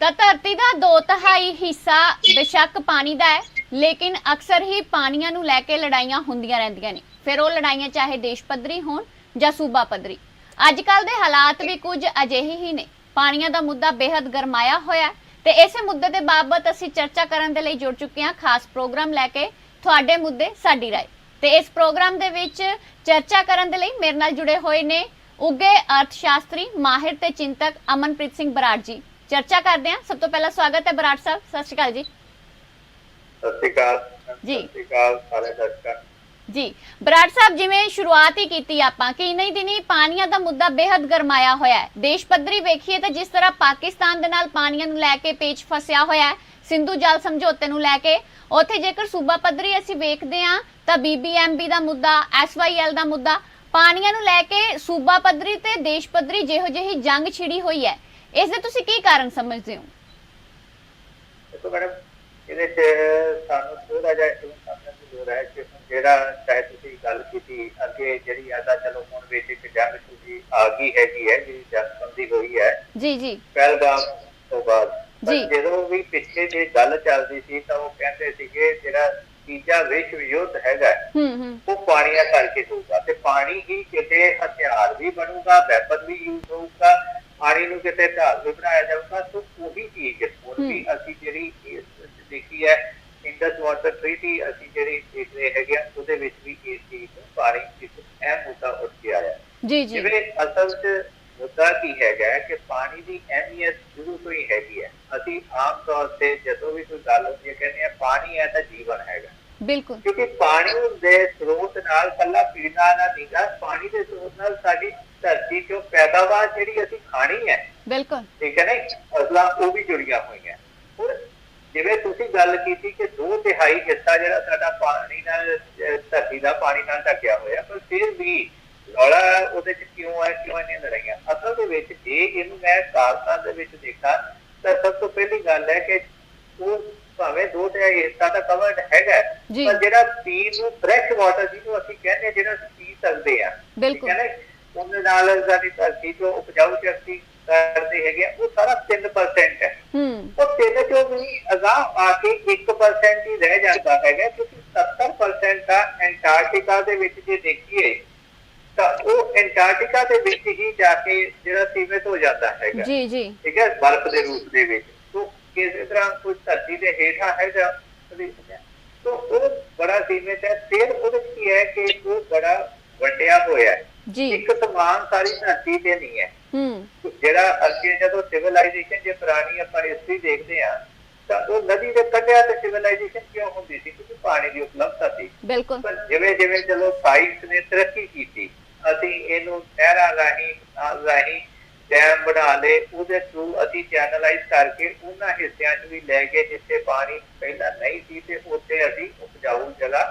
ਤਾਂ ਧਰਤੀ ਦਾ ਦੋ ਤਿਹਾਈ ਹਿੱਸਾ ਬੇਸ਼ੱਕ ਪਾਣੀ ਦਾ ਹੈ, ਲੇਕਿਨ ਅਕਸਰ ਹੀ ਪਾਣੀਆਂ ਨੂੰ ਲੈ ਕੇ ਲੜਾਈਆਂ ਹੁੰਦੀਆਂ ਰਹਿੰਦੀਆਂ ਨੇ। ਫਿਰ ਉਹ ਲੜਾਈਆਂ ਚਾਹੇ ਦੇਸ਼ ਪੱਧਰੀ ਹੋਣ ਜਾਂ ਸੂਬਾ ਪੱਧਰੀ। ਅੱਜ ਕੱਲ ਦੇ ਹਾਲਾਤ ਵੀ ਕੁਝ ਅਜਿਹੇ ਹੀ ਨੇ। ਪਾਣੀਆਂ ਦਾ ਮੁੱਦਾ ਬੇहद ਗਰਮਾਇਆ ਹੋਇਆ ਤੇ ਇਸੇ ਮੁੱਦੇ ਦੇ ਬਾਬਤ ਅਸੀਂ ਚਰਚਾ ਕਰਨ ਦੇ ਲਈ ਜੁੜ ਚੁੱਕੇ ਹਾਂ। ਖਾਸ ਪ੍ਰੋਗਰਾਮ ਲੈ ਕੇ ਤੁਹਾਡੇ ਮੁੱਦੇ, ਸਾਡੀ ਰਾਏ। ਤੇ ਇਸ ਪ੍ਰੋਗਰਾਮ ਦੇ ਵਿੱਚ ਚਰਚਾ ਕਰਨ ਦੇ ਲਈ ਮੇਰੇ ਨਾਲ ਜੁੜੇ ਹੋਏ ਨੇ ਉੱਗੇ ਅਰਥ ਸ਼ਾਸਤਰੀ ਮਾਹਿਰ ਤੇ ਚਿੰਤਕ ਅਮਨਪ੍ਰੀਤ ਸਿੰਘ ਬਰਾੜ ਜੀ। ਚਰਚਾ ਕਰਦੇ ਹਾਂ। ਸਭ ਤੋਂ ਪਹਿਲਾਂ ਸਵਾਗਤ ਹੈ ਬਰਾੜ ਸਾਹਿਬ। ਸਤਿ ਸ਼੍ਰੀ ਅਕਾਲ ਜੀ। ਸਤਿ ਸ਼੍ਰੀ ਅਕਾਲ। ਜੀ। ਸਤਿ ਸ਼੍ਰੀ ਅਕਾਲ ਸਾਰੇ ਦਰਸ਼ਕਾਂ ਜੀ। ਬਰਾੜ ਸਾਹਿਬ ਜਿਵੇਂ ਸ਼ੁਰੂਆਤ ਹੀ ਕੀਤੀ ਆਪਾਂ ਕਿ ਇਨੀ ਦਿਨੀ ਪਾਣੀਆਂ ਦਾ ਮੁੱਦਾ ਬੇहद ਗਰਮਾਇਆ ਹੋਇਆ ਹੈ। ਦੇਸ਼ ਪੱਧਰੀ ਵੇਖੀਏ ਤਾਂ ਜਿਸ ਤਰ੍ਹਾਂ ਪਾਕਿਸਤਾਨ ਦੇ ਨਾਲ ਪਾਣੀਆਂ ਨੂੰ ਲੈ ਕੇ ਪੇਚ ਫਸਿਆ ਹੋਇਆ ਹੈ ਸਿੰਧੂ ਜਲ ਸਮਝੌਤੇ ਨੂੰ ਲੈ ਕੇ ਉੱਥੇ ਜੇਕਰ ਸੂਬਾ ਪੱਧਰੀ ਅਸੀਂ ਵੇਖਦੇ ਹਾਂ ਤਾਂ ਬੀਬੀਐਮਬੀ ਦਾ ਮੁੱਦਾ ਐਸਵਾਈਐਲ ਦਾ ਮੁੱਦਾ ਪਾਣੀਆਂ ਨੂੰ ਲੈ ਕੇ ਸੂਬਾ ਪੱਧਰੀ ਤੇ ਦੇਸ਼ ਪੱਧਰੀ ਜਿਹੋ ਜਿਹੀ ਜੰਗ ਛਿੜੀ ਹੋਈ ਹੈ। ਇਸ ਦੇ ਤੁਸੀਂ ਕੀ ਕਾਰਨ ਸਮਝਦੇ ਹੋ? ਦੇਖੋ ਮੈਡਮ ਇਹਦੇ ਚ ਸਾਨੂੰ ਥੋੜਾ ਜਿਹਾ ਇਹ ਸਮਝਣ ਦੀ ਲੋੜ ਹੈ ਕਿ ਹੁਣ ਜਿਹੜਾ ਚਾਹੇ ਤੁਸੀਂ ਗੱਲ ਕੀਤੀ ਅੱਗੇ ਜਿਹੜੀ ਆਦਾ ਚਲੋ ਹੁਣ ਵਿੱਚ ਇੱਕ ਜੰਗ ਛੁੱਟੀ ਆ ਗਈ ਹੈਗੀ ਹੈ ਜਿਹੜੀ ਜੰਗ ਸੰਧੀ ਹੋਈ ਹੈ। ਜੀ ਜੀ। ਪਹਿਲਗਾਮ ਤੋਂ ਬਾਅਦ। ਪਰ ਜੀ। ਜਦੋਂ ਵੀ ਪਿੱਛੇ ਜੇ ਗੱਲ ਚੱਲਦੀ ਸੀ ਤਾਂ ਉਹ ਕਹਿੰਦੇ ਸੀਗੇ ਜਿਹੜਾ ਤੀਜਾ ਵਿਸ਼ਵ ਯੁੱਧ ਹੈਗਾ ਹੈ, ਹੂੰ ਹੂੰ। ਉਹ ਪਾਣੀਆਂ ਕਰਕੇ ਹੋਊਗਾ ਤੇ ਪਾਣੀ ਹੀ ਕਿਤੇ ਹਥਿਆਰ ਵੀ ਬਣੂਗਾ ਵੈਪਨ ਵੀ ਯੂਜ਼ ਹੋਊਗਾ ਪਾਣੀ ਨੂੰ ਕਿਤੇ ਢਾਲ ਵੀ ਬਣਾਇਆ ਜਾਊਗਾ ਤਾਂ ਉਹੀ ਚੀਜ਼ ਹੁਣ ਵੀ ਅਸੀਂ ਜਿਹੜੀ ਦੇਖੀ ਹੈ ਇੰਡਸ ਵਾਟਰ ਟ੍ਰੀਟੀ ਅਸੀਂ ਜਿਹੜੀ ਦੇਖ ਰਹੇ ਹੈਗੇ ਉਹਦੇ ਵਿੱਚ ਵੀ ਇਸ ਚੀਜ਼ ਨੂੰ ਪਾਣੀ ਇੱਕ ਅਹਿਮ ਮੁੱਦਾ ਉੱਠ ਕੇ ਆਇਆ ਜੀ ਜੀ। ਜਿਵੇਂ ਅਸਲ 'ਚ ਮੁੱਦਾ ਕੀ ਹੈਗਾ ਕਿ ਪਾਣੀ ਦੀ ਅਹਿਮੀਅਤ ਸ਼ੁਰੂ ਤੋਂ ਹੀ ਹੈਗੀ ਹੈ। ਅਸੀਂ ਆਮ ਤੌਰ ਤੇ ਜਦੋਂ ਵੀ ਕੋਈ ਗੱਲ ਹੁੰਦੀ ਹੈ ਕਹਿੰਦੇ ਆ ਪਾਣੀ ਹੈ ਤਾਂ ਜੀਵਨ ਹੈਗਾ। ਬਿਲਕੁਲ। ਕਿਉਂਕਿ ਪਾਣੀ ਦੇ ਸਰੋਤ ਨਾਲ ਕੱਲਾ ਪੀਣਾ ਨਾ ਨੀਗਾ ਪਾਣੀ ਦੇ ਸਰੋਤ ਨਾਲ ਸਾਡੀ ਧਰਤੀ ਚੋਂ ਪੈਦਾਵਾਰ ਜਿਹੜੀ ਅਸੀਂ ਖਾਣੀ ਹੈ ਬਿਲਕੁਲ। ਠੀਕ ਹੈ ਨਾ ਫਸਲਾਂ ਉਹ ਵੀ ਜੁੜੀਆਂ ਹੋਈਆਂ। ਹੁਣ ਜਿਵੇਂ ਤੁਸੀਂ ਗੱਲ ਕੀਤੀ ਕਿ ਦੋ ਤਿਹਾਈ ਹਿੱਸਾ ਜਿਹੜਾ ਸਾਡਾ ਪਾਣੀ ਨਾਲ ਧਰਤੀ ਦਾ ਪਾਣੀ ਨਾਲ ਢੱਕਿਆ ਹੋਇਆ ਪਰ ਫਿਰ ਵੀ ਰੌਲਾ ਉਹਦੇ ਚ ਕਿਉਂ ਹੈ ਕਿਉਂ ਨਹੀਂ ਲੜਾਈਆਂ ਅਸਲ ਦੇ ਵਿੱਚ ਜੇ ਇਹਨੂੰ ਮੈਂ ਕਾਰਨਾਂ ਦੇ ਵਿੱਚ ਦੇਖਾਂ ਤਾਂ ਸਭ ਤੋਂ ਪਹਿਲੀ ਗੱਲ ਹੈ ਕਿ ਉਹ ਭਾਵੇਂ ਦੋ ਤਿਹਾਈ ਹਿੱਸਾ ਤਾਂ ਕਵਰਡ ਹੈਗਾ। ਪਰ ਜਿਹੜਾ ਪੀਣ ਨੂੰ ਫਰੈਸ਼ ਵਾਟਰ ਜਿਹਨੂੰ ਅਸੀਂ ਕਹਿੰਦੇ ਹਾਂ, ਜਿਹੜਾ ਪੀ ਸਕਦੇ ਆ ਬਿਲਕੁਲ। ਉਹਦੇ ਨਾਲ ਸਾਡੀ ਧਰਤੀ ਤੋਂ ਉਪਜਾਊ ਸ਼ਕਤੀ ਕਰਦੇ ਹੈਗੇ ਉਹ ਸਾਰਾ 3% ਹੈ। ਹੂੰ। ਉਹ ਤਿੰਨ ਚੋਂ ਵੀ ਅਗਾਹ ਆ ਕੇ 1% ਹੀ ਰਹਿ ਜਾਂਦਾ ਹੈਗਾ। ਕਿਉਂਕਿ 70% ਤਾਂ ਐਂਟਾਰਕਟਿਕਾ ਦੇ ਵਿੱਚ ਜੇ ਦੇਖੀਏ ਤਾਂ ਉਹ ਐਂਟਾਰਕਟਿਕਾ ਦੇ ਵਿੱਚ ਹੀ ਜਾ ਕੇ ਜਿਹੜਾ ਸੀਮਿਤ ਹੋ ਜਾਂਦਾ ਹੈਗਾ। ਜੀ ਜੀ। ਠੀਕ ਹੈ? ਬਰਫ਼ ਦੇ ਰੂਪ ਦੇ ਵਿੱਚ। ਤੋਂ ਕਿਸੇ ਤਰ੍ਹਾਂ ਕੋਈ ਧਰਤੀ ਦੇ ਹੇਠਾਂ ਹੈਗਾ ਉਹਦੇ ਤੋਂ ਉਹ ਬੜਾ ਸੀਮਿਤ ਹੈ ਫਿਰ ਉਹਦੇ ਕੀ ਹੈ ਕਿ ਉਹ ਬੜਾ ਵੰਡਿਆ ਹੋਇਆ ਹੈ। ਜੀ। ਇੱਕ ਸਮਾਨ ਸਾਰੀ ਧਰਤੀ ਤੇ ਨਹੀਂ ਹੈ। ਹੂੰ। ਜਿਹੜਾ ਅੱਗੇ ਜਦੋਂ ਸਿਵਲਾਈਜੇਸ਼ਨ ਜੇ ਪੁਰਾਣੀ ਆਪਾਂ ਹਿਸਟਰੀ ਦੇਖਦੇ ਆ ਤਾਂ ਉਹ ਨਦੀ ਦੇ ਕੰਢਿਆਂ ਤੇ ਸਿਵਲਾਈਜੇਸ਼ਨ ਕਿਉਂ ਹੁੰਦੀ ਸੀ? ਕਿਉਂਕਿ ਪਾਣੀ ਦੀ ਉਪਲਬਧਤਾ ਸੀ। ਬਿਲਕੁਲ। ਪਰ ਜਿਵੇਂ ਜਿਵੇਂ ਚਲੋ ਸਾਇੰਸ ਨੇ ਤਰੱਕੀ ਕੀਤੀ ਅਸੀਂ ਇਹਨੂੰ ਨਹਿਰਾਂ ਰਾਹੀਂ ਰਾਹੀਂ ਡੈਮ ਬਣਾ ਲਏ ਉਹਦੇ ਥਰੂ ਅਸੀਂ ਚੈਨਲਾਈਜ਼ ਕਰਕੇ ਉਹਨਾਂ ਹਿੱਸਿਆਂ 'ਚ ਵੀ ਲੈ ਕੇ ਜਿੱਥੇ ਪਾਣੀ ਪਹਿਲਾਂ ਨਹੀਂ ਸੀ ਤੇ ਉੱਥੇ ਅਸੀਂ ਉਪਜਾਊ ਜਗ੍ਹਾ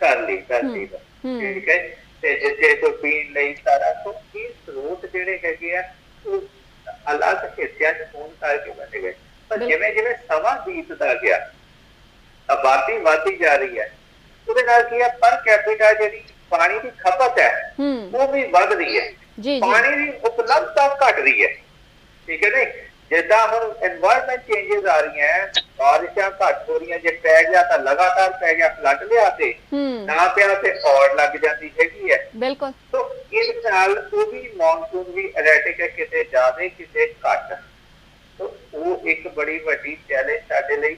ਕਰ ਲਈ ਧਰਤੀ ਦਾ ਹੂੰ। ਠੀਕ ਹੈ ਤੇ ਜਿੱਥੇ ਕੋਈ ਪੀਣ ਲਈ ਸਾਰਾ ਤੋਂ ਇਹ ਸਰੋਤ ਜਿਹੜੇ ਹੈਗੇ ਆ ਉਹ ਅਲੱਗ ਹਿੱਸਿਆਂ 'ਚ ਹੋਣ ਕਰਕੇ ਬਣੇ ਗਏ। ਪਰ। ਜਿਵੇਂ ਜਿਵੇਂ ਸਮਾਂ ਬੀਤਦਾ ਗਿਆ ਆਬਾਦੀ ਵਧਦੀ ਜਾ ਰਹੀ ਹੈ। ਉਹਦੇ ਨਾਲ ਕੀ ਹੈ? ਪਰ ਕੈਪੀਟਾ ਜਿਹੜੀ ਪਾਣੀ ਦੀ ਖਪਤ ਹੂੰ ਉਹ ਵੀ ਵੱਧ ਰਹੀ ਹੈ। ਜੀ ਜੀ। ਪਾਣੀ ਦੀ ਉਪਲਬਧਤਾ ਘਟ ਰਹੀ ਹੈ। ਠੀਕ ਹੈ ਨੇ ਜਿੱਦਾਂ ਹੁਣ এনवायरमेंट ਚੇਂजेस ਆ ਰਹੀਆਂ ਬਾਰਿਸ਼ਾਂ ਘਟ ਹੋ ਰਹੀਆਂ ਜੇ ਪੈ ਗਿਆ ਤਾਂ ਲਗਾਤਾਰ ਪੈ ਗਿਆ ਫਲੱਡ ਲਿਆ ਤੇ ਨਾ ਪਿਆ ਤੇ ਔਰ ਲੱਗ ਜਾਂਦੀ ਹੈਗੀ ਹੈ ਬਿਲਕੁਲ। ਸੋ ਇਸ ਨਾਲ ਉਹ ਵੀ ਮੌਨਸੂਨ ਵੀ ਅਰੈਟਿਕ ਹੈ ਕਿਤੇ ਜ਼ਿਆਦਾ ਕਿਤੇ ਘਟ। ਸੋ ਉਹ ਇੱਕ ਬੜੀ ਵੱਡੀ ਚੈਲੰਜ ਸਾਡੇ ਲਈ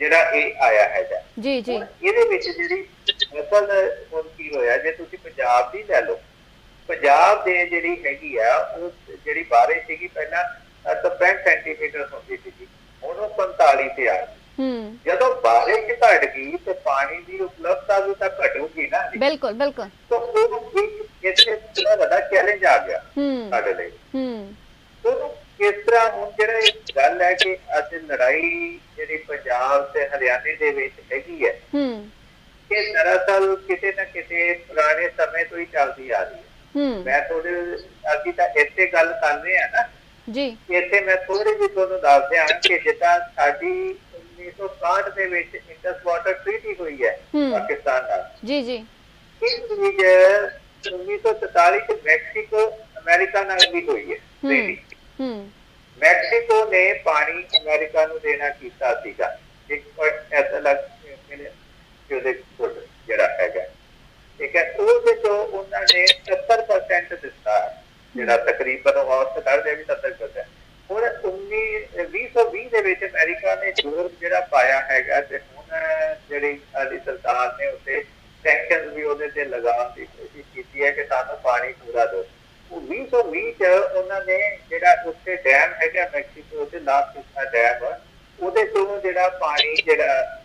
ਜਿਹੜਾ ਇਹ ਆਇਆ ਹੈਗਾ। ਜੀ ਜੀ। ਇਹਦੇ ਵਿੱਚ ਜਿਹੜੀ ਅਸਲ ਹੁਣ ਕੀ ਹੋਇਆ ਜੇ ਤੁਸੀਂ ਪੰਜਾਬ ਦੀ ਲੈ ਲਓ ਪੰਜਾਬ ਦੇ ਜਿਹੜੀ ਹੈਗੀ ਆ ਉਹ ਜਿਹੜੀ ਬਾਰਿਸ਼ ਸੀਗੀ ਪਹਿਲਾਂ ਅਹ ਤਾਂ 65 ਸੈਂਟੀਮੀਟਰ ਹੁੰਦੀ ਸੀ ਹੁਣ ਉਹ 45 ਤੇ ਆ ਗਈ। ਹੂੰ। ਜਦੋਂ ਬਾਰਿਸ਼ ਘਟ ਗਈ ਤੇ ਪਾਣੀ ਦੀ ਉਪਲਬਧਤਾ ਵੀ ਤਾਂ ਘਟੂਗੀ ਨਾ। ਬਿਲਕੁਲ ਬਿਲਕੁਲ। ਤਾਂ ਉਹ ਇੱਕ ਬੜਾ ਵੱਡਾ ਚੈਲੰਜ ਆ ਗਿਆ ਸਾਡੇ ਲਈ। ਹੂੰ। ਉਹਨੂੰ ਇਸ ਤਰ੍ਹਾਂ ਹੁਣ ਜਿਹੜਾ ਇਹ ਗੱਲ ਹੈ ਕਿ ਅੱਜ ਲੜਾਈ ਜਿਹੜੀ ਪੰਜਾਬ ਤੇ ਹਰਿਆਣੇ ਦੇ ਵਿੱਚ ਹੈਗੀ ਹੈ ਹੂੰ। ਕਿ ਦਰਅਸਲ ਕਿਤੇ ਨਾ ਕਿਤੇ ਪੁਰਾਣੇ ਸਮੇਂ ਤੋਂ ਹੀ ਚੱਲਦੀ ਆ ਰਹੀ ਹੂੰ। ਮੈਂ ਤੁਹਾਡੇ ਅਸੀਂ ਤਾਂ ਇੱਥੇ ਗੱਲ ਕਰ ਰਹੇ ਆ ਨਾ। ਜੀ। ਇੱਥੇ ਮੈਂ ਥੋੜੀ ਜਿਹੀ ਤੁਹਾਨੂੰ ਦੱਸ ਦਿਆਂ ਕਿ ਜਿੱਦਾਂ ਸਾਡੀ 1961 ਦੇ ਵਿੱਚ ਇੰਡਸ ਵਾਟਰ ਟ੍ਰੀਟੀ ਹੋਈ ਹੈ। ਪਾਕਿਸਤਾਨ ਨਾਲ। ਜੀ ਜੀ। ਇਸ ਚੀਜ਼ 1944 ਚ ਮੈਕਸੀਕੋ ਅਮਰੀਕਾ ਨਾਲ ਵੀ ਹੋਈ ਹੈ। treaty। ਹੂੰ। ਮੈਕਸੀਕੋ ਨੇ ਪਾਣੀ ਅਮਰੀਕਾ ਨੂੰ ਦੇਣਾ ਕੀਤਾ ਸੀਗਾ। ਇੱਕ ਐਸਾ ਲੱਗ ਕਿ ਉਹਦੇ ਕੋਲ ਜਿਹੜਾ ਹੈਗਾ। ਠੀਕ ਹੈ ਉਹਦੇ ਤੋਂ ਉਹਨਾਂ ਨੇ 70% ਦਿੱਤਾ ਹੈ, ਜਿਹੜਾ ਤਕਰੀਬਨ ਉਹ ਔਸਤ ਕਰਦੇ ਵੀ 70% ਹੁਣ 19 2020 ਦੇ ਵਿੱਚ ਅਮਰੀਕਾ ਨੇ ਜ਼ੋਰ ਜਿਹੜਾ ਪਾਇਆ ਹੈਗਾ ਤੇ ਹੁਣ ਜਿਹੜੀ ਸਾਡੀ ਸਰਕਾਰ ਨੇ ਉੱਤੇ ਸੈਂਕਸ਼ਨ ਵੀ ਉਹਦੇ ਤੇ ਲਗਾਉਣ ਦੀ ਕੋਸ਼ਿਸ਼ ਕੀਤੀ ਹੈ ਕਿ ਸਾਨੂੰ ਪਾਣੀ ਪੂਰਾ ਦਿਓ। ਉਹ 2020 ਚ ਉਹਨਾਂ ਨੇ ਜਿਹੜਾ ਉੱਥੇ ਡੈਮ ਹੈਗਾ ਮੈਕਸੀਕੋ ਤੇ ਲਾਸ ਕਿਸਾ ਡੈਮ, ਉਹਦੇ ਤੋਂ ਜਿਹੜਾ ਪਾਣੀ ਜਿਹੜਾ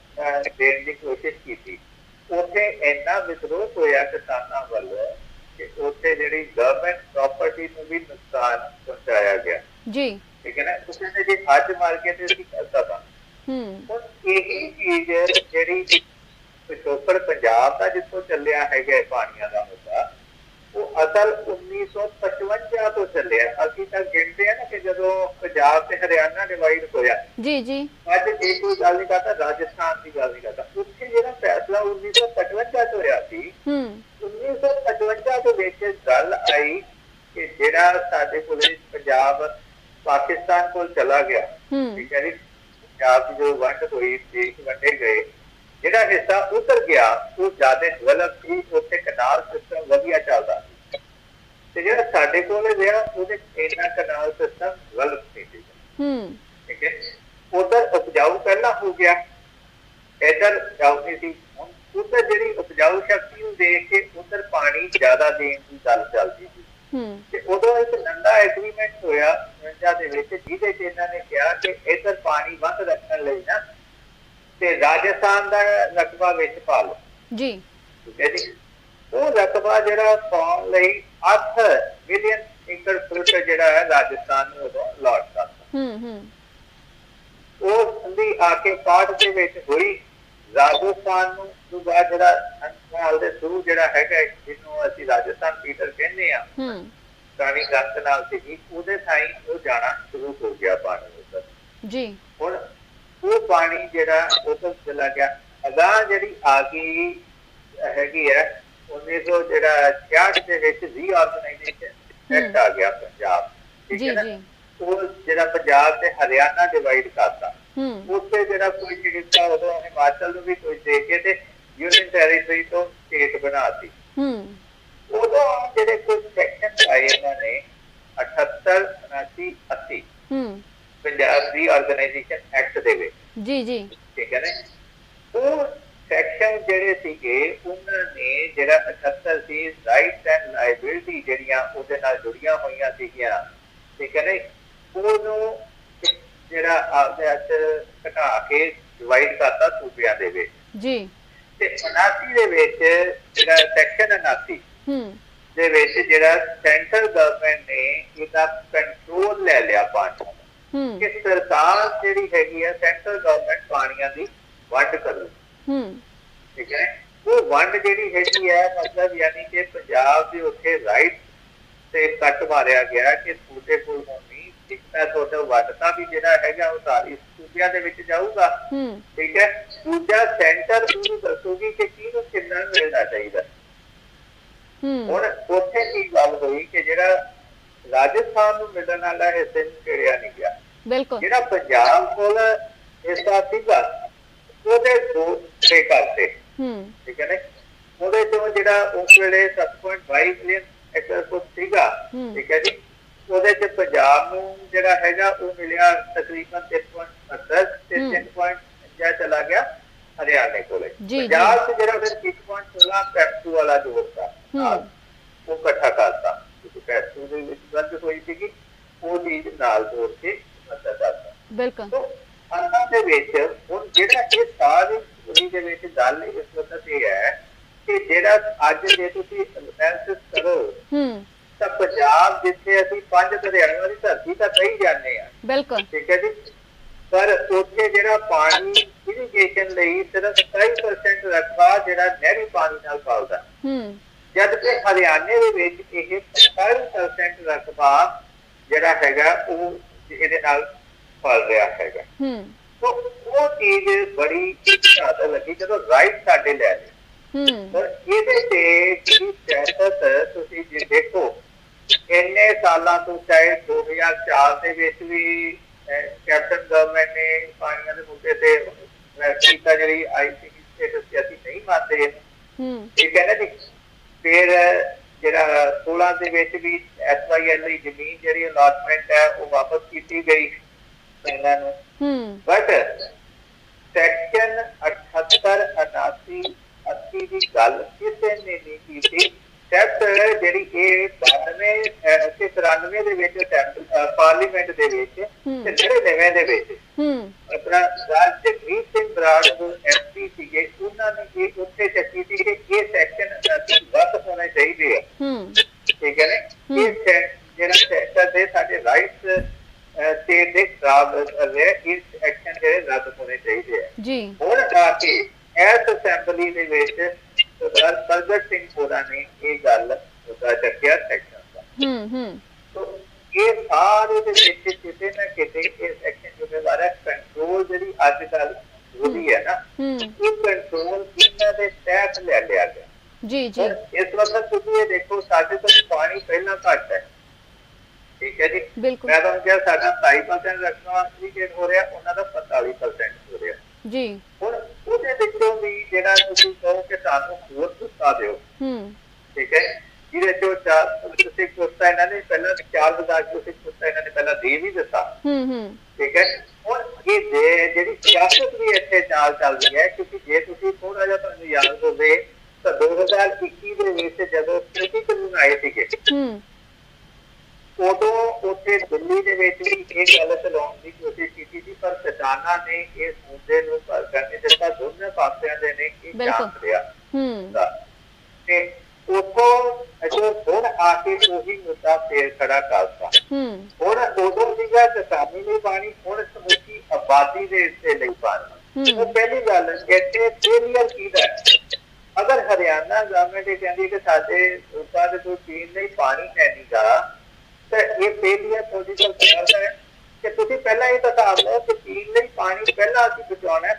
ਦੇਣ ਦੀ ਕੋਸ਼ਿਸ਼ ਕੀਤੀ। ਉੱਥੇ ਇੰਨਾ ਵਿਦਰੋਹ ਹੋਇਆ ਕਿਸਾਨਾਂ ਵੱਲੋਂ ਕਿ ਉੱਥੇ ਜਿਹੜੀ ਗਵਰਨਮੈਂਟ ਪ੍ਰਾਪਰਟੀ ਨੂੰ ਵੀ ਨੁਕਸਾਨ ਪਹੁੰਚਾਇਆ ਗਿਆ। ਜੀ। ਠੀਕ ਹੈ ਨਾ? ਤੁਸੀਂ ਨੇ ਜੇ ਅੱਜ ਮਾਰ ਕੇ ਤੇ ਅਸੀਂ ਕਰਦਾ। ਤਾਂ ਹੂੰ ਇਹੀ ਚੀਜ਼ ਜਿਹੜੀ ਪਿਛੋਕੜ ਪੰਜਾਬ ਦਾ ਜਿੱਥੋਂ ਚੱਲਿਆ ਹੈਗਾ ਪਾਣੀਆਂ ਦਾ ਮੁੱਦਾ ਉਹ ਅਸਲ 1955 ਤੋਂ ਚੱਲਿਆ। ਅਸੀਂ ਤਾਂ ਗਿਣਦੇ ਆ ਨਾ ਕਿ ਜਦੋਂ ਪੰਜਾਬ ਤੇ ਹਰਿਆਣਾ ਡਿਵਾਈਡ ਹੋਇਆ। ਜੀ ਜੀ। ਅੱਜ ਇਹ ਕੋਈ ਗੱਲ ਨਹੀਂ ਕਰਦਾ ਰਾਜਸਥਾਨ ਦੀ ਗੱਲ ਨਹੀਂ ਕਰਦਾ। ਉੱਥੇ ਜਿਹੜਾ ਫੈਸਲਾ 1955 ਚ ਹੋਇਆ ਸੀ ਹੂੰ। 1955 ਦੇ ਵਿੱਚ ਗੱਲ ਆਈ ਕਿ ਜਿਹੜਾ ਸਾਡੇ ਕੋਲ ਪੰਜਾਬ ਪਾਕਿਸਤਾਨ ਕੋਲ ਚਲਾ ਗਿਆ। ਠੀਕ ਹੈ ਜੀ? ਪੰਜਾਬ ਦੀ ਜੋ ਵੰਡ ਹੋਈ ਦੇਸ਼ ਵੰਡੇ ਗਏ। ਜਿਹੜਾ ਹਿੱਸਾ ਉਤਰ ਗਿਆ ਉਹ ਜ਼ਿਆਦਾ ਡਿਵੈਲਪ ਸੀ ਉੱਥੇ ਕਨਾਲ ਸਿਸਟਮ ਵਧੀਆ ਚੱਲਦਾ ਸੀ। ਤੇ ਜਿਹੜਾ ਸਾਡੇ ਕੋਲ ਰਿਹਾ ਉਹਦੇ ਇੰਨਾ ਕਨਾਲ ਸਿਸਟਮ ਨਹੀਂ ਸੀ। ਹੂੰ। ਠੀਕ ਹੈ? ਉਧਰ ਉਪਜਾਊ ਪਹਿਲਾਂ ਹੋ ਗਿਆ ਇਧਰ ਨਹੀਂ ਸੀ। ਉਧਰ ਜਿਹੜੀ ਉਪਜਾਊ ਸ਼ਕਤੀ ਨੂੰ ਦੇਖ ਕੇ ਉਧਰ ਪਾਣੀ ਜ਼ਿਆਦਾ ਦੇਣ ਦੀ ਗੱਲ ਚੱਲਦੀ ਸੀ। ਹੂੰ। ਤੇ ਉਦੋਂ ਇੱਕ ਨੰਦਾ ਐਗਰੀਮੈਂਟ ਹੋਇਆ 49 ਦੇ ਵਿੱਚ ਜਿਹਦੇ 'ਚ ਇਹਨਾਂ ਨੇ ਕਿਹਾ ਕਿ ਇੱਧਰ ਪਾਣੀ ਵੱਧ ਰੱਖਣ ਲਈ ਨਾ ਤੇ ਰਾਜਸਥਾਨ ਦਾ ਰਕਬਾ ਵਿੱਚ ਪਾ ਲਓ। ਜੀ। ਠੀਕ ਹੈ ਜੀ? ਉਹ ਰਕਬਾ ਜਿਹੜਾ ਪਾਉਣ ਲਈ 8 ਮਿਲੀਅਨ ਏਕੜ ਫੁੱਟ ਜਿਹੜਾ ਹੈ ਰਾਜਸਥਾਨ ਨੂੰ ਉਦੋਂ ਅਲਾਟ ਕਰਤਾ ਹੂੰ ਹੂੰ। ਉਹ ਸੰਧੀ ਆ ਕੇ ਪਾਠ ਦੇ ਵਿੱਚ ਹੋਈ। ਰਾਜਸਥਾਨ ਨੂੰ ਦੂਜਾ ਜਿਹੜਾ ਅੰਸ਼ਾਲ ਦੇ ਥਰੂ ਜਿਹੜਾ ਹੈਗਾ ਜਿਹਨੂੰ ਅਸੀਂ ਰਾਜਸਥਾਨ ਪੀਟਰ ਕਹਿੰਦੇ ਆ ਹੂੰ। ਪੁਰਾਣੀ ਗੰਤ ਨਾਲ ਸੀਗੀ ਉਹਦੇ ਥਾਈ ਉਹ ਜਾਣਾ ਸ਼ੁਰੂ ਹੋ ਗਿਆ ਪਾਣੀ ਉੱਧਰ ਜੀ। ਹੁਣ ਉਹ ਪਾਣੀ ਜਿਹੜਾ ਉਧਰ ਚਲਾ ਗਿਆ। ਅਗਾਂਹ ਜਿਹੜੀ ਆ ਗਈ ਹੈਗੀ ਹੈ 1900 ਜਿਹੜਾ 66 ਦੇ ਵਿੱਚ ਰੀਆਰਗਨਾਈਜੇਸ਼ਨ ਐਕਟ ਆ ਗਿਆ ਪੰਜਾਬ। ਜੀ? ਜੀ। ਉਹ ਜਿਹੜਾ ਪੰਜਾਬ ਤੇ ਹਰਿਆਣਾ ਡਿਵਾਈਡ ਕਰਤਾ। ਹੂੰ। ਉੱਥੇ ਜਿਹੜਾ ਕੋਈ ਚਿਕਿਤਸਾ ਉਦੋਂ ਹਿਮਾਚਲ ਨੂੰ ਵੀ ਕੋਈ ਦੇ ਕੇ ਤੇ ਯੂਨੀਅਨ ਟੈਰੀਟਰੀ ਤੋਂ ਸਟੇਟ ਬਣਾਤੀ ਹੂੰ। ਉਦੋਂ ਜਿਹੜੇ ਕੁਝ ਸੈਕਸ਼ਨ ਆਏ ਇਹਨਾਂ ਨੇ 78 79 80 ਹੂੰ। ਪੰਜਾਬ ਦੀ ਆਰਗੇਨਾਈਜੇਸ਼ਨ ਐਕਟ ਦੇ ਵਿੱਚ। ਜੀ ਜੀ। ਠੀਕ ਹੈ ਨਾ? ਉਹ ਸੈਕਸ਼ਨ ਜਿਹੜੇ ਸੀਗੇ ਉਹਨਾਂ ਨੇ ਜਿਹੜਾ 78 ਸੀ ਰਾਈਟਸ ਐਂਡ ਲਾਇਬਿਲਿਟੀ ਜਿਹੜੀਆਂ ਉਹਦੇ ਨਾਲ ਜੁੜੀਆਂ ਹੋਈਆਂ ਸੀਗੀਆਂ। ਠੀਕ ਹੈ ਨਾ ਉਹਨੂੰ ਜਿਹੜਾ ਆਪਦੇ ਹੱਥ ਘਟਾ ਕੇ ਡਿਵਾਈਡ ਕਰਤਾ ਸੂਬਿਆਂ ਦੇ ਵਿੱਚ। ਜੀ। ਤੇ 79 ਦੇ ਵਿੱਚ ਜਿਹੜਾ ਸੈਕਸ਼ਨ 79 ਹੂੰ। ਦੇ ਵਿੱਚ ਜਿਹੜਾ ਸੈਂਟਰਲ ਗਵਰਨਮੈਂਟ ਨੇ ਇਹਦਾ ਕੰਟਰੋਲ ਲੈ ਲਿਆ ਪਾਣੀ ਕਿ ਸਰਕਾਰ ਜਿਹੜੀ ਹੈਗੀ ਹੈ ਸੈਂਟਰਲ ਗਵਰਨਮੈਂਟ ਪਾਣੀਆਂ ਦੀ ਵੰਡ ਕਰੂ ਹੂੰ। ਠੀਕ ਹੈ? ਉਹ ਵੰਡ ਜਿਹੜੀ ਹੈਗੀ ਹੈ ਮਤਲਬ ਯਾਨੀ ਕਿ ਪੰਜਾਬ ਦੇ ਉੱਥੇ ਰਾਈਟ ਤੇ ਕੱਟ ਮਾਰਿਆ ਗਿਆ ਕਿ ਸੂਬੇ ਕੋਲ ਹੋਣੀ ਇੱਕ ਤਾਂ ਤੁਹਾਡਾ ਵੰਡ ਤਾਂ ਵੀ ਜਿਹੜਾ ਹੈਗਾ ਉਹ ਸਾਰੀ ਸੂਬਿਆਂ ਦੇ ਵਿੱਚ ਜਾਊਗਾ। ਹੂੰ। ਠੀਕ ਹੈ? ਦੂਜਾ ਸੈਂਟਰ ਨੂੰ ਦੱਸੂਗੀ ਕਿ ਕਿਹਨੂੰ ਕਿੰਨਾ ਮਿਲਣਾ ਚਾਹੀਦਾ। ਹੂੰ। ਹੁਣ ਉੱਥੇ ਕੀ ਗੱਲ ਹੋਈ ਕਿ ਜਿਹੜਾ ਰਾਜਸਥਾਨ ਨੂੰ ਮਿਲਣ ਵਾਲਾ ਹਿੱਸੇ ਨੂੰ ਕਿਹੜਿਆ ਨਹੀਂ ਗਿਆ ਬਿਲਕੁਲ ਜਿਹੜਾ ਪੰਜਾਬ ਕੋਲ ਹਿੱਸਾ ਸੀਗਾ ਉਹਦੇ ਦੋ ਛੇ ਕਰਤੇ ਹੂੰ ਠੀਕ ਹੈ ਨਾ ਉਹਦੇ ਤੋਂ ਜਿਹੜਾ ਉਸ ਵੇਲੇ 7.5 ਮਿਲੀਅਨ ਏਕੜ ਫੁੱਟ ਸੀਗਾ ਹੂੰ। ਠੀਕ ਹੈ ਜੀ ਉਹਦੇ ਚ ਪੰਜਾਬ ਨੂੰ ਜਿਹੜਾ ਹੈਗਾ ਉਹ ਮਿਲਿਆ ਤਕਰੀਬਨ 3.70 ਤੇ ਹੂੰ। 3.5 ਚਲਾ ਗਿਆ ਹਰਿਆਣੇ ਕੋਲੇ। ਪੰਜਾਬ ਚ ਜਿਹੜਾ ਫਿਰ 1.16 ਪੈਪਸੂ ਵਾਲਾ ਜੋੜਤਾ ਹੂੰ। ਉਹ ਇਕੱਠਾ ਕਰਤਾ ਪੈਪਸੂ ਦੇ ਵਿੱਚ। ਗੱਲ ਹੋਈ ਸੀਗੀ ਉਹ ਚੀਜ਼ ਨਾਲ ਜੋੜ ਕੇ ਮਦਦ ਕਰਤਾ ਬਿਲਕੁਲ। ਤੋ ਅੰਨਾਂ ਦੇ ਵਿੱਚ ਹੁਣ ਜਿਹੜਾ ਇਹ ਸਾਰੀ ਦੁਨੀ ਦੇ ਵਿੱਚ ਗੱਲ ਇਸ ਵਕਤ ਇਹ ਹੈ ਕਿ ਜਿਹੜਾ ਅੱਜ ਜੇ ਤੁਸੀਂ ਐਨਾਲਿਸਿਸ ਕਰੋ ਹੂੰ। ਤਾਂ ਪੰਜਾਬ ਜਿੱਥੇ ਅਸੀਂ ਪੰਜ ਦਰਿਆਵਾਂ ਦੀ ਧਰਤੀ ਤਾਂ ਕਹੀ ਜਾਂਦੇ ਆ। ਬਿਲਕੁਲ। ਠੀਕ ਹੈ ਜੀ? ਪਰ ਉੱਥੇ ਜਿਹੜਾ ਪਾਣੀ ਇਰੀਗੇਸ਼ਨ ਲਈ ਸਿਰਫ 27% ਰਕਬਾ ਜਿਹੜਾ ਨਹਿਰੀ ਪਾਣੀ ਨਾਲ ਪਾਲਦਾ ਹੂੰ। ਜਦ ਕਿ ਹਰਿਆਣੇ ਦੇ ਵਿੱਚ ਇਹ 45% ਰਕਬਾ ਜਿਹੜਾ ਹੈਗਾ ਉਹ ਇਹਦੇ ਨਾਲ ਪਲ ਰਿਹਾ ਹੈਗਾ। ਹੂੰ। ਸੋ ਉਹ ਚੀਜ਼ ਬੜੀ ਜ਼ਿਆਦਾ ਲੱਗੀ ਜਦੋਂ ਰਾਈਟ ਸਾਡੇ ਲੈ ਲਏ। ਹੂੰ। ਪਰ ਇਹਦੇ ਤੇ ਜਿਹੜੀ ਸਿਆਸਤ ਤੁਸੀਂ ਜੇ ਦੇਖੋ ਇੰਨੇ ਸਾਲਾਂ ਤੋਂ ਚਾਹੇ 2004 ਦੇ ਵਿੱਚ ਵੀ ਕੈਪਟਨ ਗਵਰਨਮੈਂਟ ਨੇ ਪਾਣੀਆਂ ਦੇ ਮੁੱਦੇ ਤੇ ਵੈਸਟੀਕਾ ਜਿਹੜੀ ਆਈਸੀਟੀ ਸਟੇਟਸ ਅਸੀਂ ਨਹੀਂ ਮੰਨਦੇ। ਹੂੰ। ਠੀਕ ਹੈ ਨਾ ਜੀ ਫਿਰ ਜਿਹੜਾ 16 ਦੇ ਵਿੱਚ ਵੀ ਐਸਵਾਈਐਲ ਦੀ ਜ਼ਮੀਨ ਜਿਹੜੀ ਅਲਾਟਮੈਂਟ ਹੈ ਉਹ ਵਾਪਸ ਕੀਤੀ ਗਈ ਇਹਨਾਂ ਨੂੰ। ਹੂੰ। ਬਟ ਸੈਕਸ਼ਨ 78 89 80 ਦੀ ਗੱਲ ਕਿਸੇ ਨੇ ਨਹੀਂ ਕੀਤੀ। ਸੈਕਟ ਜਿਹੜੀ ਇਹ 92 ਅਹ, ਤੇ 93 ਦੇ ਵਿੱਚ ਅਹ, ਪਾਰਲੀਮੈਂਟ ਦੇ ਵਿੱਚ। ਤੇ 99 ਦੇ ਵਿੱਚ ਹੂੰ। ਆਪਣਾ ਰਾਜ ਜਗਮੀਤ ਸਿੰਘ ਬਰਾੜ ਜੋ ਐਮਪੀ ਸੀਗੇ ਉਹਨਾਂ ਨੇ ਇਹ ਉੱਥੇ ਚੱਕੀ ਸੀ ਕਿ ਇਹ ਸੈਕਸ਼ਨ ਰੱਦ ਹੋਣੇ ਚਾਹੀਦੇ ਆ। ਹੂੰ। ਠੀਕ ਹੈ ਨਾ। ਇਹ ਸੈਕ- ਜਿਹੜਾ ਸੈਕਟਰ ਦੇ ਸਾਡੇ ਰਾਈਟਸ ਤੇ ਦੇ ਖਰਾਬ ਰਹੇ ਇਸ ਐਕਸ਼ਨ ਜਿਹੜੇ ਰੱਦ ਹੋਣੇ ਚਾਹੀਦੇ ਆ। ਜੀ। ਹੁਣ ਆ ਕੇ ਇਸ ਅਸੈਂਬਲੀ ਦੇ ਵਿੱਚ ਸਰਦਾਰ ਪ੍ਰਗਟ ਸਿੰਘ ਹੋਰਾਂ ਨੇ ਇਹ ਗੱਲ ਮੁੱਦਾ ਚੱਕਿਆ ਸੈਕਸ਼ਨ ਦਾ ਹੂੰ ਹੂੰ ਤੋ ਇਹ ਸਾਰੇ ਦੇ ਵਿੱਚ ਕਿਤੇ ਨਾ ਕਿਤੇ ਇਹ ਸੈਕਸ਼ਨ ਜ਼ਿੰਮੇਵਾਰ ਹੈ ਕੰਟਰੋਲ ਜਿਹੜੀ ਅੱਜ ਕੱਲ ਹੋਈ ਹੈ ਨਾ ਹੂੰ ਇਹ ਕੰਟਰੋਲ ਇਹਨਾਂ ਦੇ ਤਹਿਤ ਲੈ ਲਿਆ ਗਿਆ ਜੀ ਜੀ ਪਰ ਇਸ ਵਕਤ ਤੁਸੀਂ ਇਹ ਦੇਖੋ ਸਾਡੇ ਤੋਂ ਪਾਣੀ ਪਹਿਲਾਂ ਘੱਟ ਹੈ ਠੀਕ ਹੈ ਜੀ ਬਿਲਕੁਲ ਮੈਂ ਤੁਹਾਨੂੰ ਕਿਹਾ ਸਾਡਾ 2.5% ਰੱਖਣਾ ਇੰਡੀਕੇਟ ਹੋ ਰਿਹਾ ਉਹਨਾਂ ਦਾ 45% ਹੋ ਰਿਹਾ ਜੀ। ਹੁਣ ਉਹਦੇ ਵਿੱਚੋਂ ਵੀ ਜਿਹੜਾ ਤੁਸੀਂ ਕਹੋ ਕਿ ਸਾਨੂੰ ਹੋਰ ਦਿੱਤਾ ਦਿਓ। ਹੂੰ। ਠੀਕ ਹੈ? ਜਿਹਦੇ ਚੋਂ ਚਾਰ ਤੁਸੀਂ ਕੁੱਤਾ ਇਹਨਾਂ ਨੇ ਪਹਿਲਾਂ ਚਾਰ ਕੇ ਤੁਸੀਂ ਕੁੱਤਾ ਇਹਨਾਂ ਨੇ ਪਹਿਲਾਂ ਦੇ ਵੀ ਦਿੱਤਾ। ਹੂੰ ਹੂੰ। ਠੀਕ ਹੈ? ਹੁਣ ਇਹ ਜੇ- ਜਿਹੜੀ ਸਿਆਸਤ ਵੀ ਇੱਥੇ ਚਾਲ ਚੱਲਦੀ ਹੈ ਕਿਉਂਕਿ ਜੇ ਤੁਸੀਂ ਥੋੜਾ ਜਿਹਾ ਤੁਹਾਨੂੰ ਯਾਦ ਹੋਵੇ ਤਾਂ 2021 ਦੇ ਵਿੱਚ ਜਦੋਂ ਕ੍ਰਿਤੀ ਕਾਨੂੰਨ ਆਏ ਸੀਗੇ ਹੂੰ। ਉਦੋਂ ਉੱਥੇ ਦਿੱਲੀ ਦੇ ਵਿੱਚ ਵੀ ਇਹ ਗੱਲ ਚਲਾਉਣ ਦੀ ਕੋਸ਼ਿਸ਼ ਕੀਤੀ ਸੀ ਪਰ ਕਿਸਾਨਾਂ ਨੇ ਇਸ ਮੁੱਦੇ ਨੂੰ ਪਰ ਕਰਨੇ ਦਿੱਤਾ ਦੋਨੇ ਪਾਸਿਆਂ ਦੇ ਨੇ ਇਹ ਬਿਲਕੁਲ। ਚਾਂਸ ਲਿਆ ਹੂੰ ਤੇ ਉਥੋਂ ਅਜੋ ਹੁਣ ਆ ਕੇ ਉਹੀ ਮੁੱਦਾ ਫੇਰ ਖੜਾ ਕਰਤਾ ਹੂੰ ਹੁਣ ਉਦੋਂ ਸੀਗਾ ਕਿਸਾਨੀ ਲਈ ਪਾਣੀ ਹੁਣ ਸਮੁੱਚੀ ਆਬਾਦੀ ਦੇ ਹਿੱਸੇ ਲਈ ਪਾਣੀ। ਉਹ ਪਹਿਲੀ ਗੱਲ ਇੱਥੇ ਫੇਲੀਅਰ ਕਿਹਦਾ? ਅਗਰ ਹਰਿਆਣਾ ਗਵਰਨਮੈਂਟ ਇਹ ਕਹਿੰਦੀ ਕਿ ਸਾਡੇ ਲੋਕਾਂ ਦੇ ਕੋਲ ਪੀਣ ਲਈ ਪਾਣੀ ਹੈ ਨਹੀਂਗਾ ਤਾਂ ਇਹ ਫੇਲੀਅਰ ਪੋਲੀਟੀਕਲ ਕਰਦਾ ਹੈ ਕਿ ਤੁਸੀਂ ਪਹਿਲਾਂ ਇਹ ਤਾਂ ਹਿਸਾਬ ਲਓ ਕਿ ਪੀਣ ਲਈ ਪਾਣੀ ਪਹਿਲਾਂ ਅਸੀਂ ਬਚਾਉਣਾ ਹੈ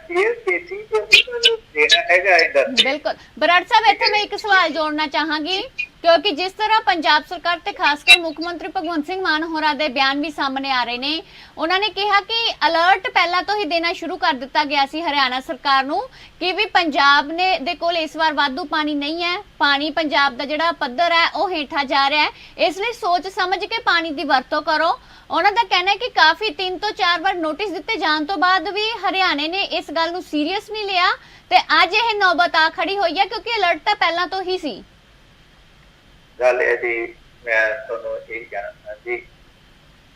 ਖੇਤੀ ਤੇ ਉਹਨਾਂ ਨੂੰ ਦੇਣਾ ਹੈਗਾ ਇੰਡਸਟਰੀ ਬਿਲਕੁਲ। ਬਰਾੜ ਸਾਹਿਬ, ਇੱਥੇ ਮੈਂ ਇੱਕ ਸਵਾਲ ਜੋੜਨਾ ਚਾਹਾਂਗੀ। ਕਿਉਂਕਿ ਜਿਸ ਤਰ੍ਹਾਂ ਪੰਜਾਬ ਸਰਕਾਰ ਤੇ ਖਾਸ ਕਰ ਮੁੱਖ ਮੰਤਰੀ ਭਗਵੰਤ ਸਿੰਘ ਮਾਨ ਹੋਰਾਂ ਦੇ ਬਿਆਨ ਵੀ ਸਾਹਮਣੇ ਆ ਰਹੇ ਨੇ, ਉਹਨਾਂ ਨੇ ਕਿਹਾ ਕਿ ਅਲਰਟ ਪਹਿਲਾਂ ਤੋਂ ਹੀ ਦੇਣਾ ਸ਼ੁਰੂ ਕਰ ਦਿੱਤਾ ਗਿਆ ਸੀ ਹਰਿਆਣਾ ਸਰਕਾਰ ਨੂੰ ਕਿ ਵੀ ਪੰਜਾਬ ਨੇ, ਦੇ ਕੋਲ ਇਸ ਵਾਰ ਵਾਧੂ ਪਾਣੀ ਨਹੀਂ ਹੈ, ਪਾਣੀ ਪੰਜਾਬ ਦਾ ਜਿਹੜਾ ਪੱਧਰ ਹੈ ਉਹ ਹੇਠਾਂ ਜਾ ਰਿਹਾ ਹੈ, ਇਸ ਲਈ ਸੋਚ ਸਮਝ ਕੇ ਪਾਣੀ ਦੀ ਵਰਤੋਂ ਕਰੋ। ਉਹਨਾਂ ਦਾ ਕਹਿਣਾ ਹੈ ਕਿ ਕਾਫੀ 3 ਤੋਂ 4 ਵਾਰ ਨੋਟਿਸ ਦਿੱਤੇ ਜਾਣ ਤੋਂ ਬਾਅਦ ਵੀ ਹਰਿਆਣੇ ਨੇ ਇਸ ਗੱਲ ਨੂੰ ਸੀਰੀਅਸ ਨਹੀਂ ਲਿਆ ਤੇ ਅੱਜ ਇਹ ਨੌਬਤ ਆ ਖੜੀ ਹੋਈ ਹੈ ਕਿਉਂਕਿ ਅਲਰਟ ਤਾਂ ਪਹਿਲਾਂ ਤੋਂ ਹੀ ਸੀ। ਗੱਲ ਇਹ ਜੀ ਮੈਂ ਤੁਹਾਨੂੰ ਇਹ ਕਹਿਣਾ ਜੀ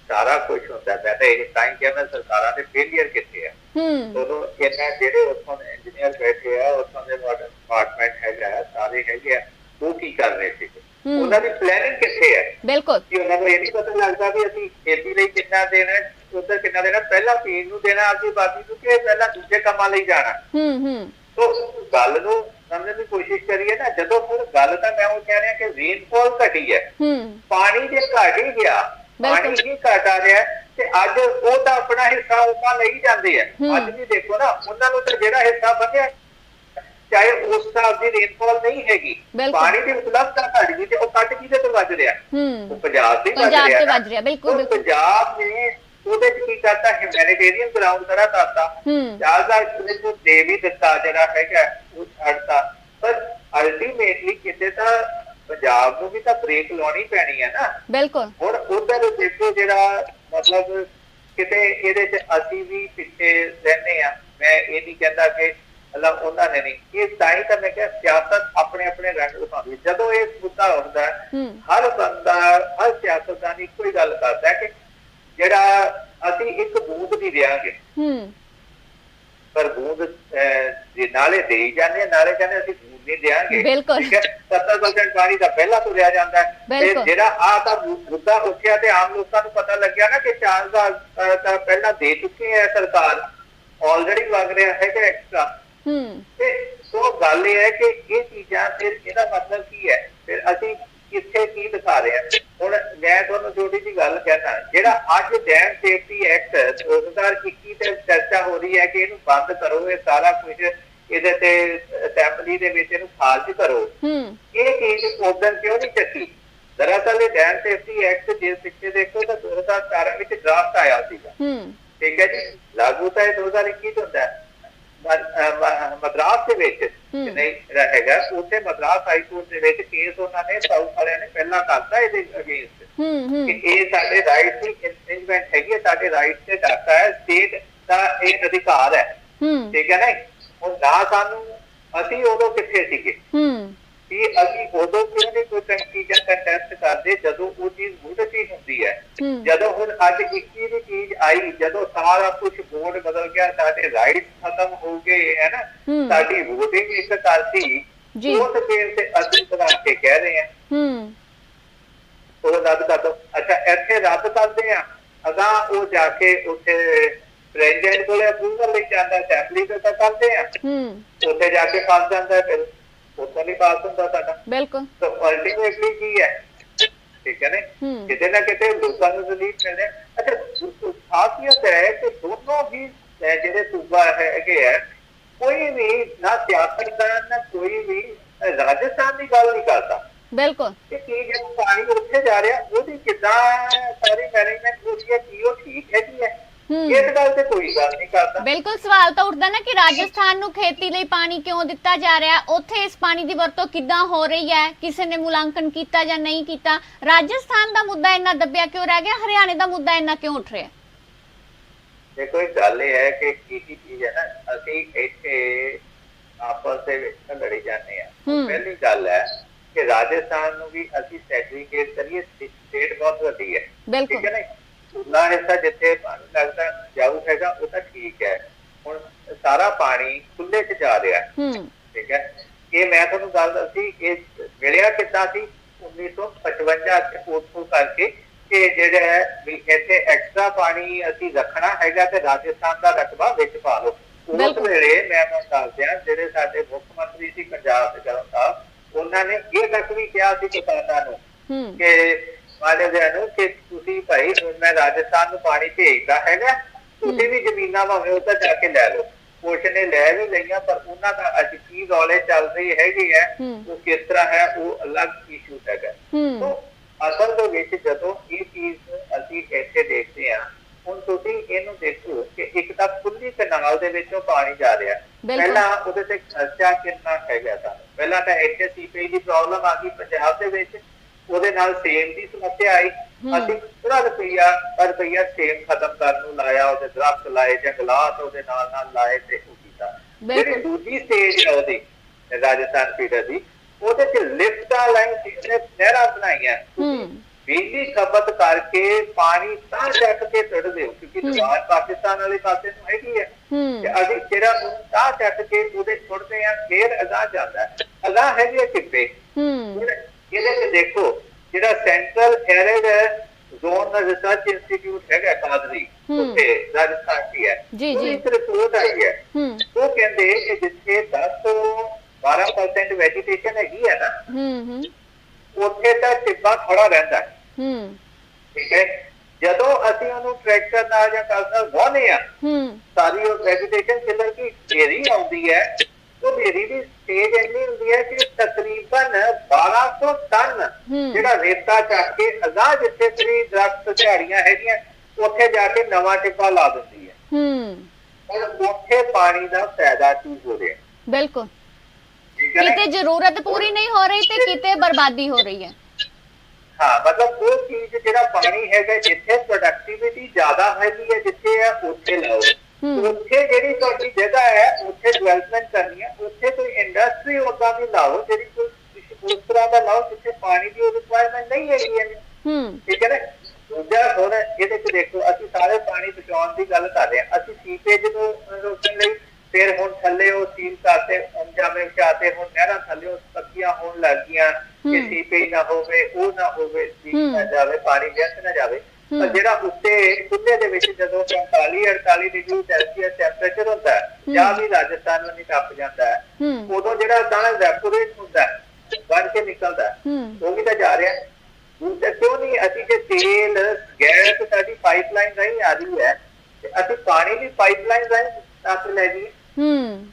ਸਾਰਾ ਕੁਝ ਹੁੰਦਾ ਮੈਂ ਤਾਂ ਇਹ ਹੀ ਕਹਿੰਦਾ ਸਰਕਾਰਾਂ ਦੇ ਫੇਲੀਅਰ ਕਿੱਥੇ ਹੈ ਹੂੰ। ਦੋਨੋਂ ਇਹਨਾਂ ਜਿਹੜੇ ਉੱਥੋਂ ਦੇ ਇੰਜੀਨੀਅਰ ਬੈਠੇ ਆ ਉੱਥੋਂ ਦੇ ਮਾਡਰਨ ਡਿਪਾਰਟਮੈਂਟ ਹੈਗਾ ਸਾਰੇ ਹੈਗੇ ਆ ਉਹ ਕੀ ਕਰ ਰਹੇ ਸੀ। ਉਹਨਾਂ ਦੀ ਪਲੈਨਿੰਗ ਕਿੱਥੇ ਹੈ ਬਿਲਕੁਲ। ਕਿ ਉਹਨਾਂ ਨੂੰ ਇਹ ਨਹੀਂ ਪਤਾ ਲੱਗਦਾ ਵੀ ਅਸੀਂ ਖੇਤੀ ਲਈ ਕਿੰਨਾ ਦੇਣਾ ਉੱਧਰ ਕਿੰਨਾ ਦੇਣਾ ਪਹਿਲਾਂ ਪੀਣ ਨੂੰ ਦੇਣਾ ਆਪਣੀ ਬਾਦੀ ਨੂੰ ਕਿ ਪਹਿਲਾਂ ਦੂਜੇ ਕੰਮਾਂ ਲਈ ਜਾਣਾ? ਹੂੰ ਹੂੰ। ਤੋ ਗੱਲ ਨੂੰ ਸਮਝਣ ਦੀ ਕੋਸ਼ਿਸ਼ ਕਰੀਏ ਨਾ ਜਦੋਂ ਹੁਣ ਗੱਲ ਤਾਂ ਮੈਂ ਉਹ ਕਹਿ ਰਿਹਾ ਕਿ ਰੇਨਫਾਲ ਘਟੀ ਹੈ ਹੂੰ ਪਾਣੀ ਜੇ ਘਟ ਹੀ ਗਿਆ ਪਾਣੀ। ਹੀ ਘਟ ਆ ਰਿਹਾ ਤੇ ਅੱਜ ਉਹ ਤਾਂ ਆਪਣਾ ਹਿੱਸਾ ਉਹਨਾਂ ਲਈ ਜਾਂਦੇ ਆ। ਅੱਜ ਵੀ ਦੇਖੋ ਨਾ ਉਹਨਾਂ ਨੂੰ ਤਾਂ ਜਿਹੜਾ ਹਿੱਸਾ ਬਣਿਆ ਚਾਹੇ ਉਸ ਹਿਸਾਬ ਦੀ ਰੇਨਫਾਲ ਨਹੀਂ ਹੈਗੀ। ਪਾਣੀ ਦੀ ਉਪਲਬਧਤਾ ਘਟ ਗਈ ਤੇ ਉਹ ਘਟ ਕਿਹਦੇ ਤੋਂ ਵੱਜ ਰਿਹਾ ਉਹ ਹੂੰ ਪੰਜਾਬ ਦੀ ਵੱਜ ਪੰਜਾਬ ਰਿਹਾ ਤੇ ਨਾ। ਵੱਜ ਰਿਹਾ, ਬਿਲਕੁਲ, ਉਹ ਬਿਲਕੁਲ। ਪੰਜਾਬ ਨੇ ਉਹਦੇ ਚ ਕੀ ਕਰਤਾ? ਹਿਊਮੈਨਿਟੇਰੀਅਨ ਗਰਾਊਂਡ ਖੜਾ ਕਰਤਾ। ਜ਼ਿਆਦਾ ਇਸ ਨੂੰ ਦੇ ਵੀ ਦਿੱਤਾ ਜਿਹੜਾ ਹੈਗਾ ਉਹ ਛੱਡਤਾ। ਪਰ ਅਲਟੀਮੇਟਲੀ ਕਿਤੇ ਤਾਂ ਪੰਜਾਬ ਨੂੰ ਵੀ ਤਾਂ ਬ੍ਰੇਕ ਲਾਉਣੀ ਪੈਣੀ ਹੈ ਨਾ। ਬਿਲਕੁਲ। ਹੁਣ ਉਧਰ ਦੇਖੋ ਜਿਹੜਾ ਮਤਲਬ ਕਿਤੇ ਇਹਦੇ ਚ ਅਸੀਂ ਵੀ ਪਿੱਛੇ ਰਹਿੰਦੇ ਆ ਮੈਂ ਇਹ ਨਹੀਂ ਕਹਿੰਦਾ ਕਿ ਅੱਲਾ ਉਹਨਾਂ ਨੇ ਨਹੀਂ। ਇਹ ਤਾਂ ਹੀ ਤਾਂ ਮੈਂ ਕਿਹਾ ਸਿਆਸਤ ਆਪਣੇ ਆਪਣੇ ਰੰਗ ਦਿਖਾਉਂਦੀ। ਜਦੋਂ ਇਹ ਮੁੱਦਾ ਹੂੰ। ਹਰ ਬੰਦਾ ਹਰ ਸਿਆਸਤਦਾਨ ਇੱਕੋ ਹੀ ਗੱਲ ਕਰਦਾ ਹੈ ਕਿ ਜਿਹੜਾ ਅਸੀਂ ਇੱਕ ਬੂੰਦ ਦੀ ਦਿਆਂਗੇ। ਹੂੰ। ਪਰ ਬੂੰਦ ਜੇ ਨਾਲੇ ਦੇਈ ਜਾਂਦੇ ਨਾਲੇ ਕਹਿੰਦੇ ਅਸੀਂ ਬੂੰਦ ਨਹੀਂ ਦਿਆਂਗੇ। ਬਿਲਕੁਲ। ਠੀਕ ਹੈ? 70% ਪਾਣੀ ਤਾਂ ਪਹਿਲਾਂ ਤੁਰਿਆ ਜਾਂਦਾ ਹੈ। ਤੇ। ਜਿਹੜਾ ਆ ਤਾਂ ਮੁੱਦਾ ਉੱਠਿਆ ਤੇ ਆਮ ਲੋਕਾਂ ਨੂੰ ਪਤਾ ਲੱਗਿਆ ਨਾ ਕਿ 4 ਸਾਲ ਅ, ਤਾਂ ਪਹਿਲਾਂ ਦੇ ਚੁੱਕੀ ਹੈ ਸਰਕਾਰ। ਆਲਰੇਡੀ ਲੱਗ ਰਿਹਾ ਹੈਗਾ ਐਕਸਟਰਾ ਹੂੰ। ਤੇ ਸੋ ਗੱਲ ਇਹ ਹੈ ਕਿ ਇਹ ਚੀਜ਼ਾਂ ਫਿਰ ਇਹਦਾ ਮਤਲਬ ਕੀ ਹੈ? ਫਿਰ ਅਸੀਂ ਕਿੱਥੇ ਕੀ ਦਿਖਾ ਰਹੇ ਹਾਂ? ਹੁਣ ਮੈਂ ਤੁਹਾਨੂੰ ਛੋਟੀ ਜੀ ਗੱਲ ਕਹਿਣਾ ਜਿਹੜਾ ਅੱਜ ਡੈਮ ਸੇਫਟੀ ਐਕਟ 2021 ਤੇ ਚਰਚਾ ਹੋ ਰਹੀ ਹੈ ਕਿ ਇਹਨੂੰ ਬੰਦ ਕਰੋ ਇਹ ਸਾਰਾ ਕੁਝ ਇਹਦੇ ਤੇ ਅਸੈਂਬਲੀ ਦੇ ਵਿੱਚ ਇਹਨੂੰ ਖਾਰਜ ਕਰੋ। ਹੂੰ। ਇਹ ਚੀਜ਼ ਉਦੋਂ ਕਿਉਂ ਨਹੀਂ ਚੱਕੀ? ਦਰਅਸਲ ਇਹ ਡੈਮ ਸੇਫਟੀ ਐਕਟ ਜੇ ਪਿੱਛੇ ਦੇਖੋ ਤਾਂ 2017 ਵਿੱਚ ਡਰਾਫਟ ਆਇਆ ਸੀਗਾ। ਹੂੰ। ਠੀਕ ਹੈ ਜੀ? ਲਾਗੂ ਤਾਂ ਇਹ 2021 ਤੋਂ ਹੁੰਦਾ। ਹੈ ਮਦਰਾਸ ਦੇ ਵਿੱਚ। ਨਹੀਂ ਰਹੇਗਾ ਉੱਥੇ ਮਦਰਾਸ ਹਾਈ ਕੋਰਟ ਦੇ ਵਿੱਚ ਕੇਸ ਉਹਨਾਂ ਨੇ ਸਾਊਥ ਵਾਲਿਆਂ ਨੇ ਪਹਿਲਾਂ ਕਰਤਾ ਇਹਦੇ ਅਗੇਂਸਟ ਹੂੰ ਹੂੰ। ਕਿ ਇਹ ਸਾਡੇ ਰਾਈਟ ਦੀ ਇਨਫ੍ਰਿੰਜਮੈਂਟ ਹੈਗੀ ਸਾਡੇ ਰਾਈਟ ਤੇ ਡਾਕਾ ਹੈ ਸਟੇਟ ਦਾ ਇਹ ਅਧਿਕਾਰ ਹੈ। ਹੂੰ। ਠੀਕ ਹੈ ਨਾ ਹੁਣ ਨਾ ਸਾਨੂੰ ਅਸੀਂ ਉਦੋਂ ਕਿੱਥੇ ਸੀਗੇ? ਹੂੰ। ਕਿ ਅਸੀਂ ਉਦੋਂ ਨਹੀਂ ਕੋਈ ਟੈਂਕੀ ਜਾਂ ਕੰਟੈਸਟ ਕਰਦੇ ਜਦੋਂ ਉਹ ਚੀਜ਼ ਮੁੱਢ ਹੀ ਹੁੰਦੀ ਹੈ। ਜਦੋਂ ਹੁਣ ਅੱਜ 21 ਦੀ ਚੀਜ਼ ਆਈ ਜਦੋਂ ਸਾਰਾ ਕੁਝ ਬੋਰਡ ਬਦਲ ਗਿਆ ਸਾਡੇ ਰਾਈਟਸ ਖਤਮ ਹੋ ਗਏ ਹੈ ਨਾ। ਸਾਡੀ VOTING ਇੱਕ ਕਰਤੀ ਜੀ। ਉਸ ਦੇਰ ਤੇ ਅਸੀਂ ਬਣਾ ਕੇ ਕਹਿ ਰਹੇ ਹਾਂ। ਹੂੰ। ਉਹ ਰੱਦ ਕਰ ਦੋ। ਅੱਛਾ ਇੱਥੇ ਰੱਦ ਕਰਦੇ ਆ ਅਗਾ ਉਹ ਜਾ ਕੇ ਉੱਥੇ ਪ੍ਰੈਜ਼ੀਡੈਂਟ ਕੋਲੇ ਅਪਰੂਵਲ ਲਈ ਜਾਂਦਾ ਅਸੈਂਬਲੀ ਤੇ ਤਾਂ ਕਰਦੇ ਆ ਹੂੰ। ਉੱਥੇ ਜਾ ਕੇ ਫਸ ਜਾਂਦਾ ਫਿਰ। ਉੱਥੇ ਨਹੀਂ ਪਾਸ ਹੁੰਦਾ ਸਾਡਾ ਬਿਲਕੁਲ ਤਾਂ ਅਲਟੀਮੇਟਲੀ ਕੀ ਹੈ ਠੀਕ ਹੈ ਨੇ ਹੂੰ। ਕਿਤੇ ਨਾ ਕਿਤੇ ਲੋਕਾਂ ਨੂੰ ਰਿਲੀਫ ਮਿਲਦੇ ਅੱਛਾ ਖਾਸੀਅਤ ਹੈ ਕਿ ਦੋਨੋਂ ਹੀ ਅਹ, ਜਿਹੜੇ ਸੂਬਾ ਹੈਗੇ ਆ ਕੋਈ ਵੀ ਨਾ ਸਿਆਸਤਦਾਨ ਨਾ ਕੋਈ ਵੀ ਅਹ, ਰਾਜਸਥਾਨ ਦੀ ਗੱਲ ਨਹੀਂ ਕਰਦਾ ਬਿਲਕੁਲ ਕਿ ਕੀ ਜਿਹੜਾ ਪਾਣੀ ਉੱਥੇ ਜਾ ਰਿਹਾ ਉਹਦੀ ਕਿੱਦਾਂ ਸਾਰੀ ਮੈਨੇਜਮੈਂਟ ਹੋ ਰਹੀ ਹੈ ਕੀ ਉਹ ਠੀਕ ਹੈਗੀ ਹੈ ਹੂੰ। ਇਸ ਗੱਲ ਤੇ ਕੋਈ ਗੱਲ ਨਹੀਂ ਕਰਦਾ। ਬਿਲਕੁਲ ਸਵਾਲ ਤਾਂ ਉੱਠਦਾ ਨਾ ਕਿ ਰਾਜਸਥਾਨ ਨੂੰ ਖੇਤੀ ਲਈ ਪਾਣੀ ਕਿਉਂ ਦਿੱਤਾ ਜਾ ਰਿਹਾ? ਉੱਥੇ ਇਸ ਪਾਣੀ ਦੀ ਵਰਤੋਂ ਕਿੱਦਾਂ ਹੋ ਰਹੀ ਹੈ? ਕਿਸੇ ਨੇ ਮੁਲਾਂਕਣ ਕੀਤਾ ਜਾਂ ਨਹੀਂ ਕੀਤਾ? ਰਾਜਸਥਾਨ ਦਾ ਮੁੱਦਾ ਇੰਨਾ ਦੱਬਿਆ ਕਿਉਂ ਰਹਿ ਗਿਆ? ਹਰਿਆਣੇ ਦਾ ਮੁੱਦਾ ਇੰਨਾ ਕਿਉਂ ਉੱਠ ਰਿਹਾ? ਦੇਖੋ ਇਹ ਗੱਲ ਇਹ ਹੈ ਕਿ ਕੀ ਕੀ ਚੀਜ਼ ਹੈ ਨਾ ਅਸੀਂ ਇੱਥੇ ਆਪਸ ਦੇ ਵਿੱਚ ਲੜੀ ਜਾਂਦੇ ਆ। ਪਹਿਲੀ ਗੱਲ ਹੈ ਕਿ ਰਾਜਸਥਾਨ ਨੂੰ ਵੀ ਅਸੀਂ ਸੈਗਰੀਗੇਟ ਕਰੀਏ ਸਟੇਟ ਬਹੁਤ ਵੱਡੀ ਹੈ। ਬਿਲਕੁਲ। ਠੀਕ ਹੈ ਨਾ? ਉਨਾ ਹਿੱਸਾ ਜਿੱਥੇ ਲੱਗਦਾ ਜਾਊ ਹੈਗਾ ਉਹ ਤਾਂ ਠੀਕ ਹੈ। ਹੁਣ ਸਾਰਾ ਪਾਣੀ ਖੁੱਲੇ 'ਚ ਜਾ ਰਿਹਾ। ਠੀਕ ਹੈ। ਇਹ ਮੈਂ ਤੁਹਾਨੂੰ ਗੱਲ ਦੱਸੀ ਇਹ ਮਿਲਿਆ ਕਿੱਦਾਂ ਸੀ? 1955 ਚ ਉੱਥੋਂ ਕਰਕੇ ਕਿ ਜਿਹੜਾ ਹੈ ਵੀ ਇੱਥੇ ਐਕਸਟਰਾ ਪਾਣੀ ਅਸੀਂ ਰੱਖਣਾ ਹੈਗਾ ਤੇ ਰਾਜਸਥਾਨ ਦਾ ਰਕਬਾ ਵਿੱਚ ਪਾ ਲਓ। ਉਸ। ਵੇਲੇ ਮੈਂ ਤੁਹਾਨੂੰ ਦੱਸ ਦਿਆਂ ਜਿਹੜੇ ਸਾਡੇ ਮੁੱਖ ਮੰਤਰੀ ਸੀ ਪੰਜਾਬ ਦੇ ਜਦੋਂ ਸਾਹਿਬ ਉਹਨਾਂ ਨੇ ਇਹ ਤੱਕ ਵੀ ਕਿਹਾ ਸੀ ਕਿਸਾਨਾਂ ਨੂੰ ਕਿ ਮਾਨਵਿਆਂ ਨੂੰ ਕਿ ਤੁਸੀਂ ਭਾਈ ਹੁਣ ਮੈਂ ਰਾਜਸਥਾਨ ਨੂੰ ਪਾਣੀ ਭੇਜਦਾ ਹੈਗਾ ਤੁਸੀਂ ਵੀ ਜ਼ਮੀਨਾਂ ਭਾਵੇਂ ਤਾਂ ਜਾ ਕੇ ਲੈ ਲਓ। ਕੁਛ ਨੇ ਲੈ ਵੀ ਲਈਆਂ ਪਰ ਉਹਨਾਂ ਦਾ ਅੱਜ ਕੀ ਰੌਲੇ ਚੱਲ ਰਹੀ ਹੈਗੀ ਹੈ। ਉਹ ਕਿਸ ਤਰ੍ਹਾਂ ਹੈ ਉਹ ਅਲੱਗ ਇਸ਼ੂ ਹੈਗਾ। ਸੋ ਅਸਲ ਦੇ ਵਿੱਚ ਜਦੋਂ ਇਹ ਚੀਜ਼ ਅਸੀਂ ਇੱਥੇ ਦੇਖਦੇ ਹਾਂ ਹੁਣ ਤੁਸੀਂ ਇਹਨੂੰ ਦੇਖੋ ਕਿ ਇੱਕ ਤਾਂ ਖੁੱਲੀ ਕਨਾਲ ਦੇ ਵਿੱਚੋਂ ਪਾਣੀ ਜਾ ਰਿਹਾ। ਪਹਿਲਾਂ ਉਹਦੇ ਤੇ ਖਰਚਾ ਕਿੰਨਾ ਹੈਗਾ ਸਾਨੂੰ? ਪਹਿਲਾਂ ਤਾਂ ਇੱਥੇ ਸੀਪੇਜ ਦੀ ਪ੍ਰੋਬਲਮ ਆ ਗਈ ਪੰਜਾਬ ਦੇ ਵਿੱਚ। ਉਹਦੇ ਨਾਲ ਸੇਮ ਦੀ ਸਮੱਸਿਆ ਆਈ। ਅਸੀਂ ਪੂਰਾ ਰੁਪਈਆ ਪਰ ਰੁਪਈਆ ਸੇਮ ਖਤਮ ਕਰਨ ਨੂੰ ਲਾਇਆ ਉਹਦੇ ਦਰਖਤ ਲਾਏ ਜੰਗਲਾਤ ਉਹਦੇ ਨਾਲ ਨਾਲ ਲਾਏ ਤੇ ਉਹ ਕੀਤਾ ਬਿਲਕੁਲ। ਜਿਹੜੀ ਦੂਜੀ ਸਟੇਜ ਹੈ ਉਹਦੀ ਰਾਜਸਥਾਨ ਫੀਡਰ ਦੀ ਉਹਦੇ ਚ ਲਿਫਟਾਂ ਲਾਈਨ ਜਿਹਨੇ ਨਹਿਰਾਂ ਬਣਾਈਆਂ ਬਿਜਲੀ ਖਪਤ ਕਰਕੇ ਪਾਣੀ ਤਾਂ ਚੱਕ ਕੇ ਸੁੱਟ ਦਿਓ ਕਿਉਂਕਿ। ਦੀਵਾਰ ਪਾਕਿਸਤਾਨ ਵਾਲੇ ਪਾਸੇ ਨੂੰ ਹੈਗੀ ਹੈ ਤੇ ਅਸੀਂ ਜਿਹੜਾ ਉਹਨੂੰ ਤਾਂ ਚੱਕ ਕੇ ਉਹਦੇ ਸੁੱਟਦੇ ਆ ਫੇਰ ਅਗਾਹ ਜਾਂਦਾ ਹੈ। ਅਗਾਹ ਹੈਗੀ ਹੈ ਕਿੱਪੇ ਇਹਦੇ ਚ ਦੇਖੋ ਜਿਹੜਾ central arid zone research institute ਹੈਗਾ ਕਾਦਰੀ। ਉੱਥੇ ਰਾਜਸਥਾਨ ਦੀ ਹੈ। ਜੀ, ਜੀ। ਇੱਕ ਰਿਪੋਰਟ ਆਈ ਹੈ। ਉਹ ਕਹਿੰਦੇ ਕਿ ਜਿੱਥੇ 10 ਤੋਂ 12% ਵੈਜੀਟੇਸ਼ਨ ਹੈਗੀ ਹੈ ਨਾ ਹੂੰ ਹੂੰ। ਉੱਥੇ ਤਾਂ ਟਿੱਬਾ ਖੜਾ ਰਹਿੰਦਾ ਹੈ। ਹੂੰ। ਠੀਕ ਹੈ? ਜਦੋਂ ਅਸੀਂ ਉਹਨੂੰ ਟਰੈਕਟਰ ਨਾਲ ਜਾਂ ਕੱਲ ਨਾਲ ਵਾਹਨੇ ਆ ਹੂੰ। ਸਾਰੀ ਉਹ ਵੈਜੀਟੇਸ਼ਨ ਕਿਲਰ ਦੀ ਢੇਰੀ ਆਉਂਦੀ ਹੈ। ਉਹ ਢੇਰੀ ਦੀ ਸਟੇਜ ਇੰਨੀ ਹੁੰਦੀ ਹੈ ਕਿ ਤਕਰੀਬਨ 1200 ਟਨ। ਜਿਹੜਾ ਰੇਤਾ ਚੱਕ ਕੇ ਅਗਾਹ ਜਿੱਥੇ ਤੇਰੀ ਦਰਖਤ ਝਾੜੀਆਂ ਹੈਗੀਆਂ ਉੱਥੇ ਜਾ ਕੇ ਨਵਾਂ ਟਿੱਬਾ ਲਾ ਦਿੰਦੀ ਹੈ ਹੂੰ ਹੁਣ ਉੱਥੇ ਪਾਣੀ ਦਾ ਫਾਇਦਾ ਕੀ ਹੋ ਰਿਹਾ ਬਿਲਕੁਲ? ਕਿਤੇ ਜ਼ਰੂਰਤ ਪੂਰੀ ਨਹੀਂ ਹੋ ਰਹੀ ਤੇ ਕਿਤੇ ਬਰਬਾਦੀ ਹੋ ਰਹੀ ਹੈ ਹਾਂ ਮਤਲਬ ਉਹ ਚੀਜ਼ ਜਿਹੜਾ ਪਾਣੀ ਹੈਗਾ ਜਿੱਥੇ ਪ੍ਰੋਡਕਟਿਵਿਟੀ ਜ਼ਿਆਦਾ ਹੈਗੀ ਹੈ ਜਿੱਥੇ ਹੈ ਉੱਥੇ ਲਾਓ। ਉੱਥੇ ਜਿਹੜੀ ਤੁਹਾਡੀ ਜਗ੍ਹਾ ਹੈ ਉੱਥੇ ਡਿਵੈਲਪਮੈਂਟ ਕਰਨੀ ਹੈ ਉੱਥੇ ਕੋਈ ਇੰਡਸਟਰੀ ਉਦਾਂ ਦੀ ਲਾਓ ਜਿਹੜੀ ਕੋਈ ਉਸ ਤਰ੍ਹਾਂ ਦਾ ਲਾਓ ਜਿੱਥੇ ਪਾਣੀ ਦੀ ਰਿਕੁਆਇਰਮੈਂਟ ਨਹੀਂ ਹੈਗੀ ਹੈ। ਹੂੰ। ਠੀਕ ਹੈ ਨਾ? ਦੂਜਾ ਹੁਣ ਇਹਦੇ ਚ ਦੇਖੋ ਅਸੀਂ ਸਾਰੇ ਪਾਣੀ ਬਚਾਉਣ ਦੀ ਗੱਲ ਕਰ ਰਹੇ ਹਾਂ ਅਸੀਂ ਸੀਪੇਜ ਨੂੰ ਰੋਕਣ ਲਈ ਫਿਰ ਹੁਣ ਥੱਲੇ ਉਹ ਸੀਲ ਕਰਤੇ ਅੰਜਾਮੇ ਵਿਚਾਤੇ ਹੁਣ ਨਹਿਰਾਂ ਥੱਲੇ 40 ਡਿਗਰੀ ਸੈਲਸੀਅਸ ਟੈਂਪਰੇਚਰ ਹੁੰਦਾ ਹੈ ਜਾਂ ਵੀ ਰਾਜਸਥਾਨ ਵਿੱਚ ਟੱਪ ਜਾਂਦਾ ਹੈ ਹੂੰ ਉਦੋਂ ਜਿਹੜਾ ਦਾਣਾ ਵੈਪੋਰੇਟ ਹੁੰਦਾ ਹੈ ਬਣ ਕੇ ਨਿਕਲਦਾ ਹੈ ਹੂੰ ਉਹ ਵੀ ਤਾਂ ਜਾ ਰਿਹਾ ਹੈ ਦੂਜਾ ਕਿਉਂ ਨਹੀਂ ਅਸੀਂ ਜੇ ਤੇਲ ਗੈਸ ਸਾਡੀ ਪਾਈਪਲਾਈਨ ਰਾਹੀਂ ਆ ਰਹੀ ਹੈ ਤੇ ਅਸੀਂ ਪਾਣੀ ਵੀ ਪਾਈਪਲਾਈਨ ਰਾਹੀਂ ਤੱਕ ਲੈ ਜੀ ਹੂੰ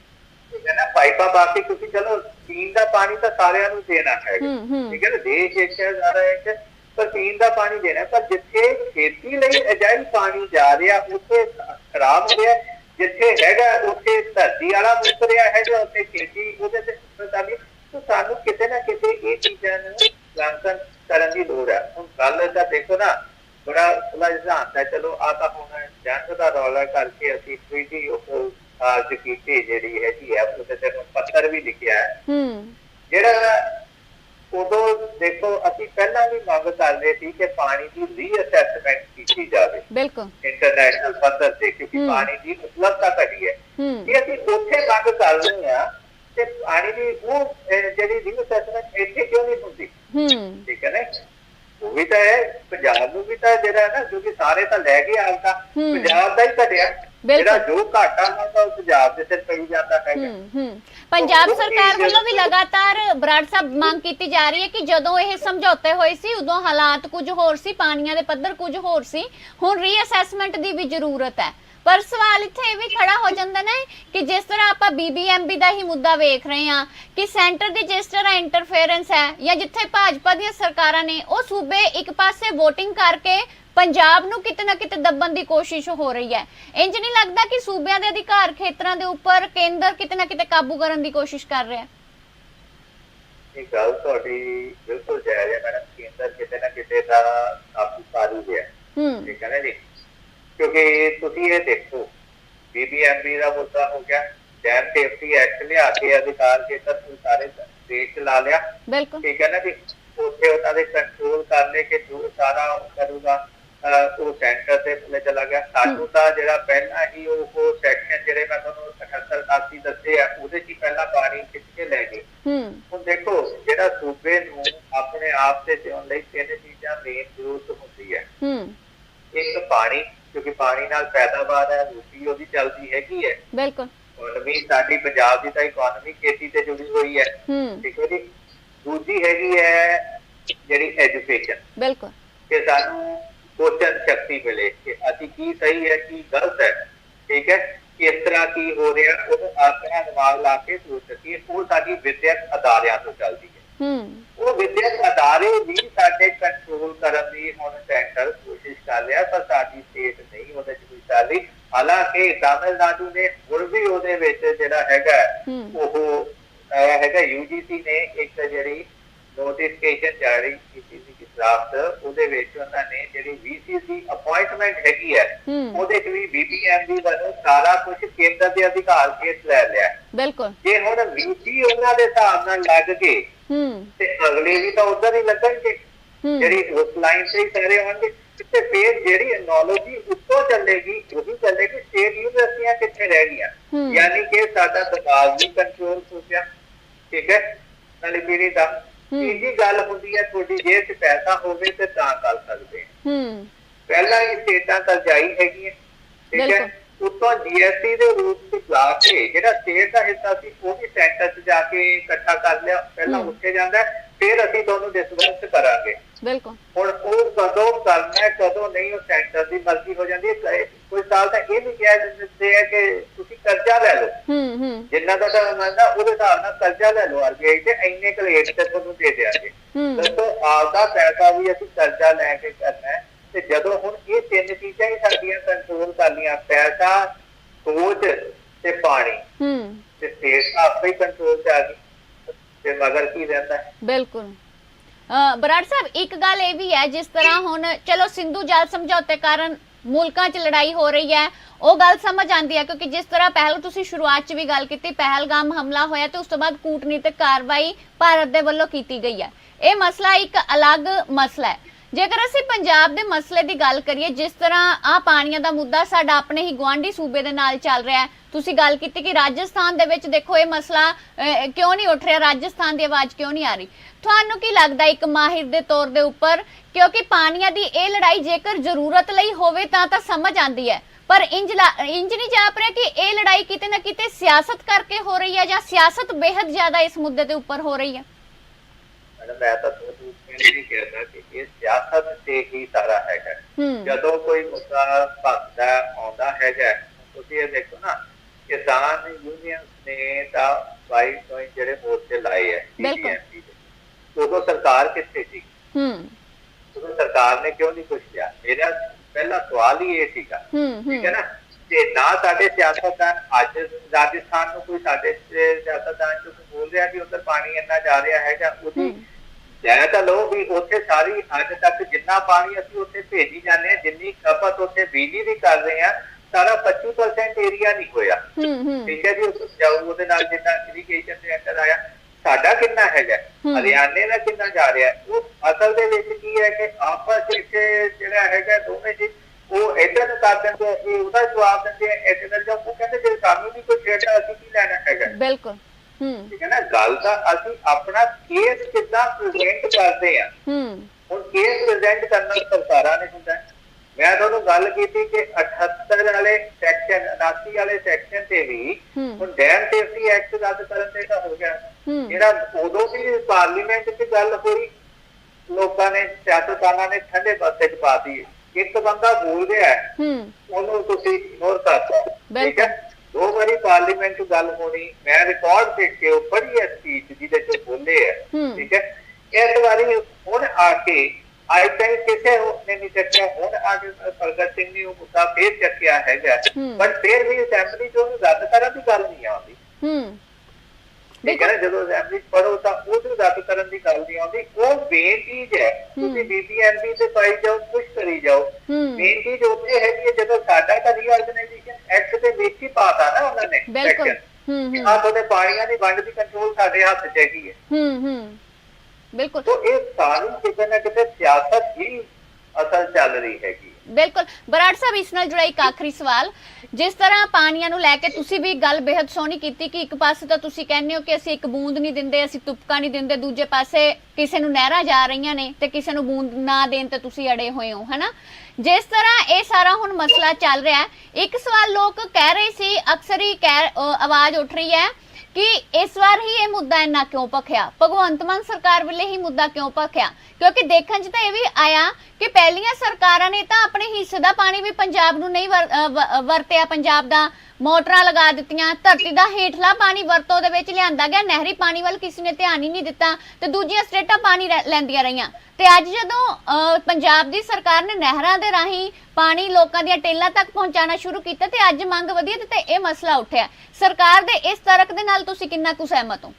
ਠੀਕ ਹੈ ਨਾ ਪਾਈਪਾਂ ਪਾ ਕੇ ਤੁਸੀਂ ਚਲੋ ਪੀਣ ਦਾ ਪਾਣੀ ਤਾਂ ਸਾਰਿਆਂ ਨੂੰ ਦੇਣਾ ਹੈ। ਹੂੰ ਹੂੰ। ਠੀਕ ਹੈ ਨਾ? ਦੇਸ਼ ਇੱਕ ਹੈ ਜ਼ਿਆਦਾ ਇੱਕ ਹੈ, ਪਰ ਪੀਣ ਦਾ ਪਾਣੀ ਦੇਣਾ ਹੈ। ਪਰ ਜਿੱਥੇ ਖੇਤੀ ਲਈ ਅਜਾਈ ਪਾਣੀ ਜਾ ਰਿਹਾ ਉੱਥੇ ਖਰਾਬ ਹੋ ਰਿਹਾ ਜਿੱਥੇ ਹੈਗਾ ਉੱਥੇ ਧਰਤੀ ਵਾਲਾ ਮੁੱਕ ਰਿਹਾ ਹੈਗਾ ਉੱਥੇ ਖੇਤੀ ਉਹਦੇ ਤੇ ਸਾਡੀ ਤਾਂ ਸਾਨੂੰ ਕਿਤੇ ਨਾ ਕਿਤੇ ਇਹ ਚੀਜ਼ਾਂ ਨੂੰ ਲਾਂਕਨ ਕਰਨ ਦੀ ਲੋੜ ਹੈ। ਹੁਣ ਗੱਲ ਤਾਂ ਦੇਖੋ ਨਾ ਬੜਾ ਖੁੱਲਾ ਜਿਹਾ ਹੈ। ਚਲੋ ਆ ਤਾਂ ਹੁਣ ਜੰਗ ਦਾ ਰੌਲਾ ਕਰਕੇ ਅਸੀਂ ਟ੍ਰੀਟੀ ਉਹ ਅੱਜ ਕੀਤੀ ਜਿਹੜੀ ਹੈ ਉਹਦੇ ਤੇ ਪੱਤਰ ਵੀ ਲਿਖਿਆ ਹੈ। ਹੂੰ। ਜਿਹੜਾ ਉਦੋਂ ਦੇਖੋ ਅਸੀਂ ਪਹਿਲਾਂ ਵੀ ਮੰਗ ਕਰਦੇ ਸੀ ਕਿ ਪਾਣੀ ਦੀ ਰੀਅਸੈਸਮੈਂਟ ਕੀਤੀ ਜਾਵੇ। ਬਿਲਕੁਲ। ਇੰਟਰਨੈਸ਼ਨਲ ਪੱਧਰ ਤੇ ਕਿਉਂਕਿ। ਪਾਣੀ ਦੀ ਉਪਲਬਧਤਾ ਘਟੀ ਹੈ। ਜੇ ਅਸੀਂ ਉੱਥੇ ਮੰਗ ਕਰ ਰਹੇ ਹਾਂ ਤੇ ਪਾਣੀ ਦੀ ਉਹ ਜਿਹੜੀ ਰੀਅਸੈਸਮੈਂਟ ਇੱਥੇ ਕਿਉਂ ਨਹੀਂ ਹੁੰਦੀ? ਹੂੰ। ਠੀਕ ਹੈ ਨਾ? ਉਹ ਵੀ ਤਾਂ ਹੈ ਪੰਜਾਬ ਨੂੰ ਵੀ ਤਾਂ ਜਿਹੜਾ ਹੈ ਨਾ ਕਿਉਂਕਿ ਸਾਰੇ ਤਾਂ ਲੈ ਗਏ ਆਪਦਾ। ਪੰਜਾਬ ਦਾ ਹੀ ਘਟਿਆ। ਜਿਹੜਾ ਜੋ ਘਾਟਾ ਹੁੰਦਾ ਉਹ ਪੰਜਾਬ ਦੇ ਸਿਰ ਪਈ ਜਾਂਦਾ ਹੈਗਾ। ਹੂੰ ਹੂੰ। ਪੰਜਾਬ ਸਰਕਾਰ ਵੱਲੋਂ ਵੀ ਲਗਾਤਾਰ ਬਰਾੜ ਸਾਹਿਬ ਮੰਗ ਕੀਤੀ ਜਾ ਰਹੀ ਹੈ ਕਿ ਜਦੋਂ ਇਹ ਸਮਝੌਤੇ ਹੋਏ ਸੀ ਉਦੋਂ ਹਾਲਾਤ ਕੁਝ ਹੋਰ ਸੀ ਪਾਣੀਆਂ ਦੇ ਪੱਧਰ ਕੁਝ ਹੋਰ ਸੀ। ਹੁਣ ਰੀਅਸੈਸਮੈਂਟ ਦੀ ਵੀ ਜ਼ਰੂਰਤ ਹੈ। ਪਰ ਸਵਾਲ ਇੱਥੇ ਇਹ ਵੀ ਖੜਾ ਹੋ ਜਾਂਦਾ ਨਾ ਕਿ ਜਿਸ ਤਰ੍ਹਾਂ ਆਪਾਂ ਬੀਬੀਐਮਬੀ ਦਾ ਹੀ ਮੁੱਦਾ ਵੇਖ ਰਹੇ ਹਾਂ ਕਿ ਸੈਂਟਰ ਦੀ ਜਿਸ ਤਰ੍ਹਾਂ ਇੰਟਰਫੇਰੈਂਸ ਹੈ ਜਾਂ ਜਿੱਥੇ ਭਾਜਪਾ ਦੀਆਂ ਸਰਕਾਰਾਂ ਨੇ ਉਹ ਸੂਬੇ ਇੱਕ ਪਾਸੇ VOTING ਕਰਕੇ ਪੰਜਾਬ ਨੂੰ ਕਿਤੇ ਨਾ ਕਿਤੇ ਦੱਬਣ ਦੀ ਕੋਸ਼ਿਸ਼ ਹੋ ਰਹੀ ਹੈ। ਇੰਜ ਨਹੀਂ ਲੱਗਦਾ ਕਿ ਸੂਬਿਆਂ ਦੇ ਅਧਿਕਾਰ ਖੇਤਰਾਂ ਦੇ ਉੱਪਰ ਕੇਂਦਰ ਕਿਤੇ ਨਾ ਕਿਤੇ ਕਾਬੂ ਕਰਨ ਦੀ ਕੋਸ਼ਿਸ਼ ਕਰ ਰਿਹਾ ਹੈ। ਇਹ ਗੱਲ ਤੁਹਾਡੀ ਬਿਲਕੁਲ ਜਾਇਜ਼ ਹੈ ਮੈਡਮ ਕੇਂਦਰ ਕਿਤੇ ਨਾ ਕਿਤੇ ਦਾ ਕਾਬੂ ਕਰ ਹੀ ਰਿਹਾ ਹੂੰ। ਠੀਕ ਹੈ ਨਾ ਜੀ? ਕਿਉਂਕਿ ਤੁਸੀਂ ਇਹ ਦੇਖੋ ਬੀਬੀਐਮਬੀ ਦਾ ਮੁੱਦਾ ਹੋ ਗਿਆ ਡੈਮ ਸੇਫਟੀ ਐਕਟ ਲਿਆ ਕੇ ਅਧਿਕਾਰ ਖੇਤਰ ਸਾਰੇ ਦੇਸ਼ ਲਾ ਲਿਆ। ਬਿਲਕੁਲ। ਠੀਕ ਹੈ ਨਾ ਜੀ? ਉੱਥੇ ਉਹਨਾਂ ਦੇ ਕੰਟਰੋਲ ਕਰਨੇ ਕਿ ਜੋ ਸਾਰਾ ਕਰੂਗਾ। ਉਹ ਸੈਂਟਰ ਤੇ ਥੱਲੇ ਚਲਾ ਗਿਆ। ਸਾਨੂੰ ਤਾਂ ਜਿਹੜਾ ਪਹਿਲਾਂ ਹੀ ਉਹ ਸੈਕਸ਼ਨ ਜਿਹੜੇ ਮੈਂ ਤੁਹਾਨੂੰ 78 88 ਦੱਸੇ ਆ ਉਹਦੇ 'ਚ ਪਹਿਲਾਂ ਪਾਣੀ ਖਿੱਚ ਕੇ ਲੈ ਗਏ। ਹੂੰ। ਹੁਣ ਦੇਖੋ ਜਿਹੜਾ ਸੂਬੇ ਨੂੰ ਆਪਣੇ ਆਪ ਤੇ ਜਿਉਣ ਲਈ ਤਿੰਨ ਚੀਜ਼ਾਂ ਮੇਨ ਜ਼ਰੂਰਤ ਹੁੰਦੀ ਹੈ। ਹੂੰ। ਇੱਕ ਪਾਣੀ ਕਿਉਂਕਿ ਪਾਣੀ ਨਾਲ ਪੈਦਾਵਾਰ ਹੈ ਰੋਟੀ ਉਹਦੀ ਚੱਲਦੀ ਹੈਗੀ ਹੈ। ਬਿਲਕੁਲ। ਇਕਨੋਮੀ ਸਾਡੀ ਪੰਜਾਬ ਦੀ ਤਾਂ ਇਕਨੋਮੀ ਖੇਤੀ ਤੇ ਜੁੜੀ ਹੋਈ ਹੈ। ਹੂੰ। ਠੀਕ ਹੈ ਜੀ? ਦੂਜੀ ਹੈਗੀ ਹੈ ਜਿਹੜੀ ਐਜੂਕੇਸ਼ਨ ਬਿਲਕੁਲ। ਕਿ ਸਾਨੂੰ ਸੋਚਣ ਸ਼ਕਤੀ ਮਿਲੇ ਕਿ ਅਸੀਂ ਕੀ ਸਹੀ ਹੈ ਕੀ ਗਲਤ ਹੈ। ਠੀਕ ਹੈ? ਕਿਸ ਤਰ੍ਹਾਂ ਕੀ ਹੋ ਰਿਹਾ ਉਹਨੂੰ ਆਪਣਾ ਦਿਮਾਗ ਲਾ ਕੇ ਸੋਚ ਸਕੀਏ। ਉਹ ਸਾਡੀ ਵਿਦਿਅਕ ਅਦਾਰਿਆਂ ਤੋਂ ਚੱਲਦੀ ਹੈ। ਹੂੰ। ਉਹ ਵਿਦਿਅਕ ਅਦਾਰੇ ਵੀ ਸਾਡੇ ਕੰਟਰੋਲ ਕਰਨ ਦੀ ਹੁਣ ਸੈਂਟਰ ਕੋਸ਼ਿਸ਼ ਕਰ ਰਿਹਾ ਪਰ ਸਾਡੀ ਸਟੇਟ ਨਹੀਂ ਉਹਦੇ ਚ ਕੋਈ ਚਾਲੀ ਹਾਲਾਂਕਿ ਤਾਮਿਲਨਾਡੂ ਨੇ ਹੁਣ ਵੀ ਉਹਦੇ ਵਿੱਚ ਜਿਹੜਾ ਹੈਗਾ। ਉਹ ਹੈਗਾ ਯੂਜੀਸੀ ਨੇ ਇੱਕ ਜਿਹੜੀ ਨੋਟੀਫਿਕੇਸ਼ਨ ਜਾਰੀ ਕੀਤੀ ਸੀ ਡਰਾਫਟ ਉਹਦੇ ਵਿੱਚ ਉਹਨਾਂ ਨੇ ਜਿਹੜੀ ਵੀਸੀ ਦੀ ਅਪਾਇੰਟਮੈਂਟ ਹੈਗੀ ਹੈ। ਉਹਦੇ ਚ ਵੀ ਬੀਬੀਐਮਬੀ ਵੱਲੋਂ ਸਾਰਾ ਕੁਝ ਕੇਂਦਰ ਦੇ ਅਧਿਕਾਰ ਖੇਤ ਲੈ ਲਿਆ। ਬਿਲਕੁਲ ਜੇ ਹੁਣ ਵੀਸੀ ਉਹਨਾਂ ਦੇ ਹਿਸਾਬ ਨਾਲ ਲੱਗ ਹੂੰ ਤੇ ਅਗਲੇ ਵੀ ਤਾਂ ਉਧਰ ਹੀ ਲੱਗਣਗੇ ਜਿਹੜੀ ਉਸ ਲਾਈਨ ਤੇ ਹੀ ਸਾਰੇ ਹੋਣਗੇ ਤੇ ਫਿਰ ਜਿਹੜੀ ਐਨੋਲੋਜੀ ਉੱਤੋਂ ਚੱਲੇਗੀ ਉਹ ਚੱਲੇਗੀ ਸਟੇਟ ਯੂਨੀਵਰਸਿਟੀਆਂ ਕਿੱਥੇ ਰਹਿ ਗਈਆਂ। ਯਾਨੀ ਕਿ ਸਾਡਾ ਦਿਮਾਗ ਵੀ ਕੰਟਰੋਲ ਹੋ ਗਿਆ ਠੀਕ ਹੈ ਨਾਲੇ ਪੀੜੀ ਦਾ। ਤੀਜੀ ਗੱਲ ਹੁੰਦੀ ਹੈ ਤੁਹਾਡੀ ਜੇਬ 'ਚ ਪੈਸਾ ਹੋਵੇ ਤੇ ਤਾਂ ਕਰ ਸਕਦੇ ਹਾਂ ਹੂੰ। ਪਹਿਲਾਂ ਹੀ ਸਟੇਟਾਂ ਕਰਜ਼ਾਈ ਹੈਗੀਆਂ ਠੀਕ ਹੈ। ਉੱਤੋਂ ਜੀਐਸਟੀ ਦੇ ਰੂਪ ਵਿੱਚ ਲਾ ਕੇ ਜਿਹੜਾ ਸਟੇਟ ਦਾ ਹਿੱਸਾ ਸੀ ਉਹ ਵੀ ਸੈਂਟਰ 'ਚ ਜਾ ਕੇ ਇਕੱਠਾ ਕਰ ਲਿਆ। ਪਹਿਲਾਂ ਹੂੰ। ਉੱਥੇ ਜਾਂਦਾ ਹੈ, ਫਿਰ ਅਸੀਂ ਤੁਹਾਨੂੰ ਡਿਸਬਰਸ ਕਰਾਂਗੇ। ਬਿਲਕੁਲ। ਹੁਣ ਉਹ ਕਦੋਂ ਕਰਨਾ ਹੈ ਕਦੋਂ ਨਹੀਂ ਉਹ ਸੈਂਟਰ ਦੀ ਮਰਜ਼ੀ ਹੋ ਜਾਂਦੀ ਹੈ ਕਈ- ਕੋਈ ਸਾਲ ਤਾਂ ਇਹ ਵੀ ਕਿਹਾ ਜਾਂਦੇ ਹੈ ਕਿ ਤੁਸੀਂ ਕਰਜ਼ਾ ਲੈ ਲਓ। ਹੂੰ ਹੂੰ। ਜਿੰਨਾ ਤੁਹਾਡਾ ਮੰਨਦਾ ਉਹਦੇ ਹਿਸਾਬ ਨਾਲ ਕਰਜ਼ਾ ਲੈ ਲਓ ਆਰਬੀਆਈ ਤੇ ਇੰਨੇ ਕੁ ਰੇਟ ਤੇ ਤੁਹਾਨੂੰ ਦੇ ਦਿਆਂਗੇ। ਹੂੰ। ਦੋਸਤੋ ਆਪਦਾ ਪੈਸਾ ਵੀ ਅਸੀਂ ਕਰਜ਼ਾ ਲੈ ਕੇ ਕਰਨਾ ਤੇ ਜਦੋਂ ਹੁਣ ਇਹ ਤਿੰਨ ਚੀਜ਼ਾਂ ਹੀ ਸਾਡੀਆਂ ਕੰਟਰੋਲ ਕਰ ਲਈਆਂ ਪੈਸਾ ਸੋਚ ਤੇ ਪਾਣੀ। ਹੂੰ। ਤੇ ਸਟੇਟ ਆਪੇ ਹੀ ਕੰਟਰੋਲ ਚ ਆ ਗਈ। ਤੇ ਮਗਰ ਕੀ ਰਹਿੰਦਾ ਹੈ? ਬਿਲਕੁਲ। ਬਰਾੜ ਸਾਹਿਬ ਇੱਕ ਗੱਲ ਇਹ ਵੀ ਹੈ ਜਿਸ ਤਰ੍ਹਾਂ ਹੁਣ ਚਲੋ ਸਿੰਧੂ ਜਲ ਸਮਝੌਤੇ ਕਾਰਨ ਮੁਲਕਾਂ 'ਚ ਲੜਾਈ ਹੋ ਰਹੀ ਹੈ। ਉਹ ਗੱਲ ਸਮਝ ਆਉਂਦੀ ਹੈ ਕਿਉਂਕਿ ਜਿਸ ਤਰ੍ਹਾਂ ਪਹਿਲ ਤੁਸੀਂ ਸ਼ੁਰੂਆਤ 'ਚ ਵੀ ਗੱਲ ਕੀਤੀ, ਪਹਿਲਗਾਮ ਹਮਲਾ ਹੋਇਆ ਤੇ ਉਸ ਤੋਂ ਬਾਅਦ ਕੂਟਨੀਤਿਕ ਕਾਰਵਾਈ ਭਾਰਤ ਦੇ ਵੱਲੋਂ ਕੀਤੀ ਗਈ ਹੈ। ਇਹ ਮਸਲਾ ਇੱਕ ਅਲੱਗ ਮਸਲਾ ਹੈ। ਜੇਕਰ ਅਸੀਂ ਪੰਜਾਬ ਦੇ ਮਸਲੇ ਦੀ ਗੱਲ ਕਰੀਏ, ਜਿਸ ਤਰ੍ਹਾਂ ਆ ਪਾਣੀਆਂ ਦਾ ਮੁੱਦਾ ਸਾਡਾ ਆਪਣੇ ਹੀ ਗੁਆਂਢੀ ਸੂਬੇ ਦੇ ਨਾਲ ਚੱਲ ਰਿਹਾ ਹੈ, ਤੁਸੀਂ ਗੱਲ ਕੀਤੀ ਕਿ ਰਾਜਸਥਾਨ ਦੇ ਵਿੱਚ ਦੇਖੋ ਇਹ ਮਸਲਾ ਕਿਉਂ ਨਹੀਂ ਉੱਠ ਰਿਹਾ? ਰਾਜਸਥਾਨ ਦੀ ਆਵਾਜ਼ ਕਿਉਂ ਨਹੀਂ ਆ ਰਹੀ? ਤੁਹਾਨੂੰ ਕੀ ਲੱਗਦਾ ਇੱਕ ਮਾਹਿਰ ਦੇ ਤੌਰ ਦੇ ਉੱਪਰ? ਕਿਉਂਕਿ ਪਾਣੀਆਂ ਦੀ ਇਹ ਲੜਾਈ ਜੇਕਰ ਜ਼ਰੂਰਤ ਲਈ ਹੋਵੇ ਤਾਂ ਤਾਂ ਸਮਝ ਆਂਦੀ ਹੈ। ਪਰ ਇੰਜ ਲਾ- ਇੰਜ ਨਹੀਂ ਜਾਪ ਰਿਹਾ ਕਿ ਇਹ ਲੜਾਈ ਕਿਤੇ ਨਾ ਕਿਤੇ ਸਿਆਸਤ ਕਰਕੇ ਹੋ ਰਹੀ ਹੈ ਜਾਂ ਸਿਆਸਤ ਬੇहद ਜ਼ਿਆਦਾ ਇਸ ਮੁੱਦੇ ਦੇ ਉੱਪਰ ਹੋ ਰਹੀ ਹੈ? ਮੈਡਮ, ਮੈਂ ਤਾਂ ਤੁਹਾਨੂੰ ਨਹੀਂ ਕਹਿਦਾ ਕਿ ਇਹ ਸਿਆਸਤ ਤੇ ਹੀ ਸਾਰਾ ਹੈਗਾ। ਜਦੋਂ ਕੋਈ ਮੁੱਦਾ ਭੱਜਦਾ ਆਉਂਦਾ ਹੈਗਾ ਤੁਸੀਂ ਇਹ ਦੇਖੋ ਨਾ ਕਿਸਾਨ ਯੂਨੀਅਨ ਨੇ ਤਾਂ ਬਾਈ ਤੋਂ ਜਿਹੜੇ ਮੋਰਚੇ ਲਾਏ ਹੈ ਬਿਲਕੁਲ। ਉਦੋਂ ਸਰਕਾਰ ਕਿੱਥੇ ਸੀ? ਹੂੰ। ਉਦੋਂ ਸਰਕਾਰ ਨੇ ਕਿਉਂ ਨਹੀਂ ਕੁਝ ਕਿਹਾ ਮੇਰਾ ਪਹਿਲਾ ਸਵਾਲ ਹੀ ਇਹ ਸੀਗਾ। ਹੂੰ ਠੀਕ ਹੈ ਨਾ? ਤੇ ਨਾ ਸਾਡੇ ਸਿਆਸਤਦਾਨ ਅੱਜ ਰਾਜਸਥਾਨ ਨੂੰ ਕੋਈ ਸਾਡੇ ਸਿਆਸਤਦਾਨ ਚ ਕੋਈ ਬੋਲ ਰਿਹਾ ਕਿ ਉਧਰ ਪਾਣੀ ਇੰਨਾ ਜਾ ਰਿਹਾ ਹੈਗਾ ਉਹਦੀ ਲੈ ਤਾਂ ਲਓ ਵੀ ਉੱਥੇ ਸਾਰੀ ਅੱਜ ਤੱਕ ਜਿੰਨਾ ਪਾਣੀ ਅਸੀਂ ਉੱਥੇ ਭੇਜੀ ਜਾਂਦੇ ਹਾਂ ਜਿੰਨੀ ਖਪਤ ਉੱਥੇ ਬਿਜਲੀ ਦੀ ਕਰ ਰਹੇ ਹਾਂ ਸਾਰਾ 25% ਏਰੀਆ ਨਹੀਂ ਹੋਇਆ। ਠੀਕ ਹੈ ਜੀ ਉਹ ਜਾਊ ਉਹਦੇ ਨਾਲ ਜਿੰਨਾ ਇਰੀਗੇਸ਼ਨ ਦੇ ਅੰਦਰ ਆਇਆ ਸਾਡਾ ਕਿੰਨਾ ਹੈਗਾ। ਹਰਿਆਣੇ ਦਾ ਕਿੰਨਾ ਜਾ ਰਿਹਾ? ਉਹ ਅਸਲ ਦੇ ਵਿੱਚ ਕੀ ਹੈ ਕਿ ਆਪਸ ਵਿੱਚ ਜਿਹੜਾ ਹੈਗਾ ਦੋਵੇਂ ਜੀ ਉਹ ਇੱਧਰ ਨੂੰ ਕਰ ਦਿੰਦੇ ਆ ਇਹ ਉਹਦਾ ਜਵਾਬ ਦਿੰਦੇ ਆ ਇੱਧਰ ਨੂੰ ਉਹ ਕਹਿੰਦੇ ਜੇ ਸਾਨੂੰ ਵੀ ਕੋਈ ਛੇੜਾ ਅਸੀਂ ਕੀ ਲੈਣਾ ਹੈਗਾ? ਬਿਲਕੁਲ। ਠੀਕ ਹੈ ਨਾ ਗੱਲ ਤਾਂ ਅਸੀਂ ਆਪਣਾ ਕੇਸ ਕਿੱਦਾਂ ਪ੍ਰੈਜ਼ੈਂਟ ਕਰਦੇ ਆ ਹੂੰ ਹੁਣ ਕੇਸ ਪ੍ਰੈਜ਼ੈਂਟ ਕਰਨਾ ਸਰਕਾਰਾਂ ਨੇ ਹੁੰਦਾ। ਮੈਂ ਤੁਹਾਨੂੰ ਗੱਲ ਕੀਤੀ ਕਿ 78 ਵਾਲੇ ਸੈਕਸ਼ਨ 79 ਵਾਲੇ ਸੈਕਸ਼ਨ ਤੇ ਵੀ। ਹੁਣ ਡੈਮ ਸੇਫਟੀ ਐਕਟ ਰੱਦ ਕਰਨ ਤੇ ਤਾਂ ਹੋ ਗਿਆ। ਜਿਹੜਾ ਉਦੋਂ ਵੀ ਪਾਰਲੀਮੈਂਟ 'ਚ ਗੱਲ ਹੋਈ ਲੋਕਾਂ ਨੇ ਸਿਆਸਤਦਾਨਾਂ ਨੇ ਠੰਡੇ ਪਾਸੇ 'ਚ ਪਾਤੀ ਇੱਕ ਬੰਦਾ ਬੋਲ ਰਿਹਾ ਉਹਨੂੰ ਤੁਸੀਂ ਇਗਨੋਰ ਕਰ ਦਿਓ ਠੀਕ। ਹੈ ਦੋ ਵਾਰੀ ਪਾਰਲੀਮੈਂਟ 'ਚ ਗੱਲ ਹੋਣੀ ਮੈਂ ਰਿਕਾਰਡ ਦੇਖ ਕੇ ਉਹ ਪੜ੍ਹੀ ਹੈ ਸਪੀਚ ਜਿਹਦੇ 'ਚ ਬੋਲੇ ਹੈ। ਠੀਕ ਹੈ ਇਸ ਵਾਰੀ ਹੁਣ ਆ ਕੇ ਆਈ ਥਿੰਕ ਕਿਸੇ ਨੇ ਨਹੀਂ ਚੱਕਿਆ ਹੁਣ ਆ ਕੇ ਪ੍ਰਗਟ ਸਿੰਘ ਨੇ ਉਹ ਮੁੱਦਾ ਫੇਰ ਚੱਕਿਆ ਹੈਗਾ। ਬਟ ਫੇਰ ਵੀ ਅਸੈਂਬਲੀ 'ਚ ਉਹਨੂੰ ਰੱਦ ਕਰਨ ਦੀ ਗੱਲ ਨਹੀਂ ਆਉਂਦੀ ਹੂੰ ਠੀਕ ਹੈ ਜਦੋਂ ਅਸੈਂਬਲੀ ਪੜੋ ਤਾਂ ਉਹਨੂੰ ਰੱਦ ਕਰਨ ਦੀ ਗੱਲ ਨਹੀਂ ਆਉਂਦੀ। ਉਹ ਮੇਨ ਚੀਜ਼ ਹੈ। ਤੁਸੀਂ ਬੀਬੀਐਮਬੀ ਤੇ ਪਾਈ ਜਾਓ ਕੁਝ ਕਰੀ ਜਾਓ। ਚੀਜ਼ ਉੱਥੇ ਹੈ ਜਦੋਂ ਸਾਡਾ ਤਾਂ ਰੀਆਰਗਨਾਈਜੇਸ਼ਨ ਐਕਟ ਦੇ ਵਿੱਚ ਹੀ ਪਾਤਾ ਨਾ ਉਹਨਾਂ ਨੇ ਬਿਲਕੁਲ। ਹੂੰ ਕਿ ਹੂੰ ਆਹ ਤੁਹਾਡੇ ਪਾਣੀਆਂ ਦੀ ਵੰਡ ਦੀ ਕੰਟਰੋਲ ਸਾਡੇ ਹੱਥ 'ਚ ਹੈਗੀ ਹੈ। ਹੂੰ ਹੂੰ। ਬਿਲਕੁਲ। ਤੋਂ ਇਹ ਸਾਰੀ ਕਿਤੇ ਨਾ ਕਿਤੇ ਸਿਆਸਤ ਹੀ ਅਸਲ ਚੱਲ ਰਹੀ ਹੈਗੀ। ਬਿਲਕੁਲ। ਬਰਾੜ ਸਾਹਿਬ ਇਸ ਨਾਲ ਜੁੜਾ ਇੱਕ ਆਖਰੀ ਸਵਾਲ। ਜਿਸ ਤਰ੍ਹਾਂ ਪਾਣੀਆਂ ਨੂੰ ਲੈ ਕੇ ਤੁਸੀਂ ਵੀ ਗੱਲ ਬੇहद ਸੋਹਣੀ ਕੀਤੀ ਕਿ ਇੱਕ ਪਾਸੇ ਤਾਂ ਤੁਸੀਂ ਕਹਿੰਦੇ ਹੋ ਕਿ ਅਸੀਂ ਇੱਕ ਬੂੰਦ ਨਹੀਂ ਦਿੰਦੇ ਅਸੀਂ ਤੁਪਕਾ ਨਹੀਂ ਦਿੰਦੇ ਦੂਜੇ ਪਾਸੇ ਕਿਸੇ ਨੂੰ ਨਹਿਰਾਂ ਜਾ ਰਹੀਆਂ ਨੇ ਤੇ ਕਿਸੇ ਨੂੰ ਬੂੰਦ ਨਾ ਦੇਣ ਤੇ ਤੁਸੀਂ ਅੜੇ ਹੋਏ ਹੋ ਹਨਾ? ਜਿਸ ਤਰ੍ਹਾਂ ਇਹ ਸਾਰਾ ਹੁਣ ਮਸਲਾ ਚੱਲ ਰਿਹਾ ਹੈ। ਇੱਕ ਸਵਾਲ ਲੋਕ ਕਹਿ ਰਹੇ ਸੀ ਅਕਸਰ ਹੀ ਕਹਿ ਅ, ਆਵਾਜ਼ ਉੱਠ ਰਹੀ ਹੈ ਕਿ ਇਸ ਵਾਰ ਹੀ ਇਹ ਮੁੱਦਾ ਇੰਨਾ ਕਿਉਂ ਭਖਿਆ? ਭਗਵੰਤ ਮਾਨ ਸਰਕਾਰ ਵੇਲੇ ਹੀ ਮੁੱਦਾ ਕਿਉਂ ਭਖਿਆ? ਕਿਉਂਕਿ ਦੇਖਣ 'ਚ ਤਾਂ ਇਹ ਵੀ ਆਇਆ ਕਿ ਪਹਿਲੀਆਂ ਸਰਕਾਰਾਂ ਨੇ ਤਾਂ ਆਪਣੇ ਹਿੱਸੇ ਦਾ ਪਾਣੀ ਵੀ ਪੰਜਾਬ ਨੂੰ ਨਹੀਂ ਵਰਤਿਆ, ਪੰਜਾਬ ਦਾ ਮੋਟਰਾਂ ਲਗਾ ਦਿੱਤੀਆਂ ਧਰਤੀ ਦਾ ਹੇਠਲਾ ਪਾਣੀ ਵਰਤੋਂ ਦੇ ਵਿੱਚ ਲਿਆਂਦਾ ਗਿਆ ਨਹਿਰੀ ਪਾਣੀ ਵੱਲ ਕਿਸੇ ਨੇ ਧਿਆਨ ਹੀ ਨਹੀਂ ਦਿੱਤਾ ਤੇ ਦੂਜੀਆਂ ਸਟੇਟਾਂ ਪਾਣੀ ਲੈਂਦੀਆਂ ਰਹੀਆਂ। ਤੇ ਅੱਜ ਜਦੋਂ ਪੰਜਾਬ ਦੀ ਸਰਕਾਰ ਨੇ ਨਹਿਰਾਂ ਦੇ ਰਾਹੀਂ ਪਾਣੀ ਲੋਕਾਂ ਦੀਆਂ ਟੇਲਾਂ ਤੱਕ ਪਹੁੰਚਾਉਣਾ ਸ਼ੁਰੂ ਕੀਤਾ ਤੇ ਅੱਜ ਮੰਗ ਵਧੀ ਹੈ ਤੇ ਇਹ ਮਸਲਾ ਉੱਠਿਆ। ਸਰਕਾਰ ਦੇ ਇਸ ਤਰਕ ਦੇ ਨਾਲ ਤੁਸੀਂ ਕਿੰਨਾ ਕੁ ਸਹਿਮਤ ਹੋ?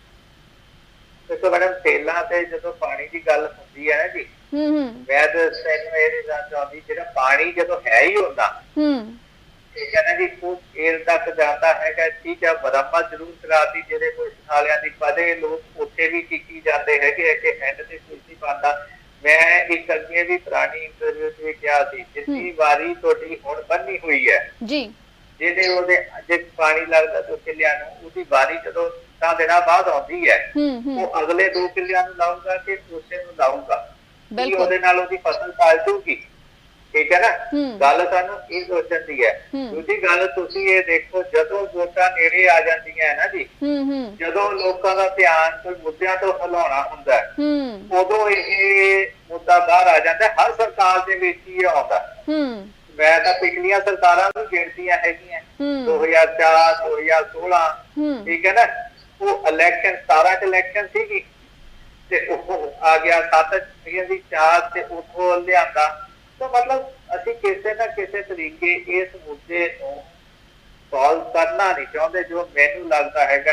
ਦੇਖੋ ਮੈਡਮ ਤੇਲਾਂ ਤੇ ਜਦੋਂ ਪਾਣੀ ਦੀ ਗੱਲ ਹੁੰਦੀ ਹੈ ਨਾ ਜੀ ਹੂੰ ਹੂੰ। ਮੈਂ ਤਾਂ ਸੈਨੂੰ ਦੱਸ ਚਾਹੁੰਦੀ ਜਿਹੜਾ ਪਾਣੀ ਜਦੋਂ ਹੈ ਹੀ ਹੁੰਦਾ ਹੂੰ। ਠੀਕ ਹੈ ਨਾ ਜੀ ਉਹ ਏਰ ਤੱਕ ਜਾਂਦਾ ਹੈਗਾ ਠੀਕ ਹੈ ਮੁਰੰਮਤ ਜ਼ਰੂਰ ਕਰਾਤੀ ਜਿਹੜੇ ਕੋਈ ਸਾਲਿਆਂ ਦੀ ਪਦੇ ਲੋਕ ਉੱਥੇ ਵੀ ਕੀਤੀ ਜਾਂਦੇ ਹੈਗੇ ਕਿ ਐਂਡ ਤੇ ਕੁਝ ਨਹੀਂ ਪਾਉਂਦਾ। ਮੈਂ ਇੱਕ ਅੱਗੇ ਵੀ ਪੁਰਾਣੀ ਇੰਟਰਵਿਊ 'ਚ ਵੀ ਕਿਹਾ ਸੀ ਜਿੰਨੀ ਵਾਰੀ ਤੁਹਾਡੀ ਹੁਣ ਬੰਨੀ ਹੋਈ ਹੈ ਜੀ। ਜਿਹਦੇ ਉਹਦੇ ਜੇ ਪਾਣੀ ਲੱਗਦਾ ਦੋ ਕਿੱਲਿਆਂ ਨੂੰ ਉਹਦੀ ਵਾਰੀ ਜਦੋਂ ਤਾਂ ਦਿਨਾਂ ਬਾਅਦ ਆਉਂਦੀ ਹੈ। ਉਹ ਅਗਲੇ ਦੋ ਕਿੱਲਿਆਂ ਨੂੰ ਲਾਊਗਾ ਕਿ ਉਸੇ ਨੂੰ ਲਾਊਗਾ। ਕੀ ਬਿਲਕੁਲ। ਉਹਦੇ ਨਾਲ ਉਹਦੀ ਫਸਲ ਪਾਲਟੂਗੀ ਠੀਕ ਹੈ ਨਾ। ਗੱਲ ਸਾਨੂੰ ਇਹ ਸੋਚਣ ਦੀ ਹੈ। ਦੂਜੀ ਗੱਲ ਤੁਸੀਂ ਇਹ ਦੇਖੋ ਜਦੋਂ ਵੋਟਾਂ ਨੇੜੇ ਆ ਜਾਂਦੀਆਂ ਹੈ ਨਾ ਜੀ ਜਦੋਂ ਲੋਕਾਂ ਦਾ ਧਿਆਨ ਕੋਈ ਮੁੱਦਿਆਂ ਤੋਂ ਹਲਾਉਣਾ ਹੁੰਦਾ ਹੈ, ਉਦੋਂ ਇਹ ਮੁੱਦਾ ਬਾਹਰ ਆ ਜਾਂਦਾ। ਹਰ ਸਰਕਾਰ ਦੇ ਵਿੱਚ ਹੀ ਆਉਂਦਾ ਮੈਂ ਤਾਂ ਪਿਛਲੀਆਂ ਸਰਕਾਰਾਂ ਨੂੰ ਗਿਣਤੀਆਂ ਹੈਗੀਆਂ ਹੂੰ। 2004 2016 ਹੂੰ। ਠੀਕ ਹੈ ਨਾ? ਉਹ ਇਲੈਕਸ਼ਨ 17 ਚ ਇਲੈਕਸ਼ਨ ਸੀਗੀ। ਤੇ ਉਹ ਆ ਗਿਆ 7 ਦੀਆਂ ਦੀ ਚਾਰ ਤੇ ਉਥੋਂ ਲਿਆਂਦਾ। ਤਾਂ ਮਤਲਬ ਅਸੀਂ ਕਿਸੇ ਨਾ ਕਿਸੇ ਤਰੀਕੇ ਇਸ ਮੁੱਦੇ ਨੂੰ ਸੋਲਵ ਕਰਨਾ ਨਹੀਂ ਚਾਹੁੰਦੇ ਜੋ ਮੈਨੂੰ ਲੱਗਦਾ ਹੈਗਾ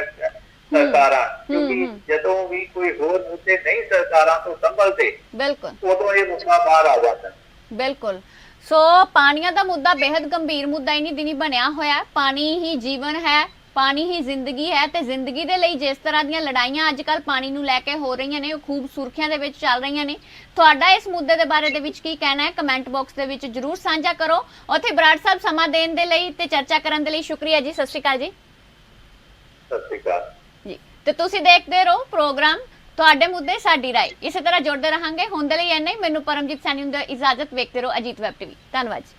ਸਰਕਾਰਾਂ ਕਿਉਂਕਿ ਹੂੰ। ਜਦੋਂ ਵੀ ਕੋਈ ਹੋਰ ਮੁੱਦੇ ਨਹੀਂ ਸਰਕਾਰਾਂ ਤੋਂ ਸੰਭਲਦੇ ਬਿਲਕੁਲ। ਉਦੋਂ ਇਹ ਮੁੱਦਾ ਬਾਹਰ ਆ ਜਾਂਦਾ। ਬਿਲਕੁਲ। ਸੋ ਪਾਣੀਆਂ ਦਾ ਮੁੱਦਾ ਬੇहद ਗੰਭੀਰ ਮੁੱਦਾ ਇਨੀ ਦਿਨੀ ਬਣਿਆ ਹੋਇਆ ਹੈ ਪਾਣੀ ਹੀ ਜੀਵਨ ਹੈ। ਪਾਣੀ ਹੀ ਜ਼ਿੰਦਗੀ ਹੈ ਤੇ ਜ਼ਿੰਦਗੀ ਦੇ ਲਈ ਜਿਸ ਤਰ੍ਹਾਂ ਦੀਆਂ ਲੜਾਈਆਂ ਅੱਜ ਕੱਲ ਪਾਣੀ ਨੂੰ ਲੈ ਕੇ ਹੋ ਰਹੀਆਂ ਨੇ ਉਹ ਖੂਬ ਸੁਰਖੀਆਂ ਦੇ ਵਿੱਚ ਚੱਲ ਰਹੀਆਂ ਨੇ। ਤੁਹਾਡਾ ਇਸ ਮੁੱਦੇ ਦੇ ਬਾਰੇ ਦੇ ਵਿੱਚ ਕੀ ਕਹਿਣਾ ਹੈ? ਕਮੈਂਟ ਬਾਕਸ ਦੇ ਵਿੱਚ ਜਰੂਰ ਸਾਂਝਾ ਕਰੋ। ਉੱਥੇ ਬਰਾੜ ਸਾਹਿਬ ਸਮਾਂ ਦੇਣ ਦੇ ਲਈ ਤੇ ਚਰਚਾ ਕਰਨ ਦੇ ਲਈ ਸ਼ੁਕਰੀਆ ਜੀ। ਸਤਿ ਸ਼੍ਰੀ ਅਕਾਲ ਜੀ। ਸਤਿ ਸ਼੍ਰੀ ਅਕਾਲ। ਜੀ। ਤੇ ਤੁਸੀਂ ਦੇਖਦੇ ਰਹੋ ਪ੍ਰੋਗਰਾਮ। ਤੁਹਾਡੇ ਮੁੱਦੇ ਸਾਡੀ ਰਾਏ। ਇਸੇ ਤਰ੍ਹਾਂ ਜੁੜਦੇ ਰਹਾਂਗੇ। ਹੁਣ ਦੇ ਲਈ ਇੰਨਾ ਹੀ। ਮੈਨੂੰ ਪਰਮਜੀਤ ਸੈਣੀ ਨੂੰ ਇਜਾਜ਼ਤ ਵੇਖਦੇ ਰਹੋ ਅਜੀਤ ਵੈਬ ਟੀਵੀ। ਧੰਨਵਾਦ ਜੀ।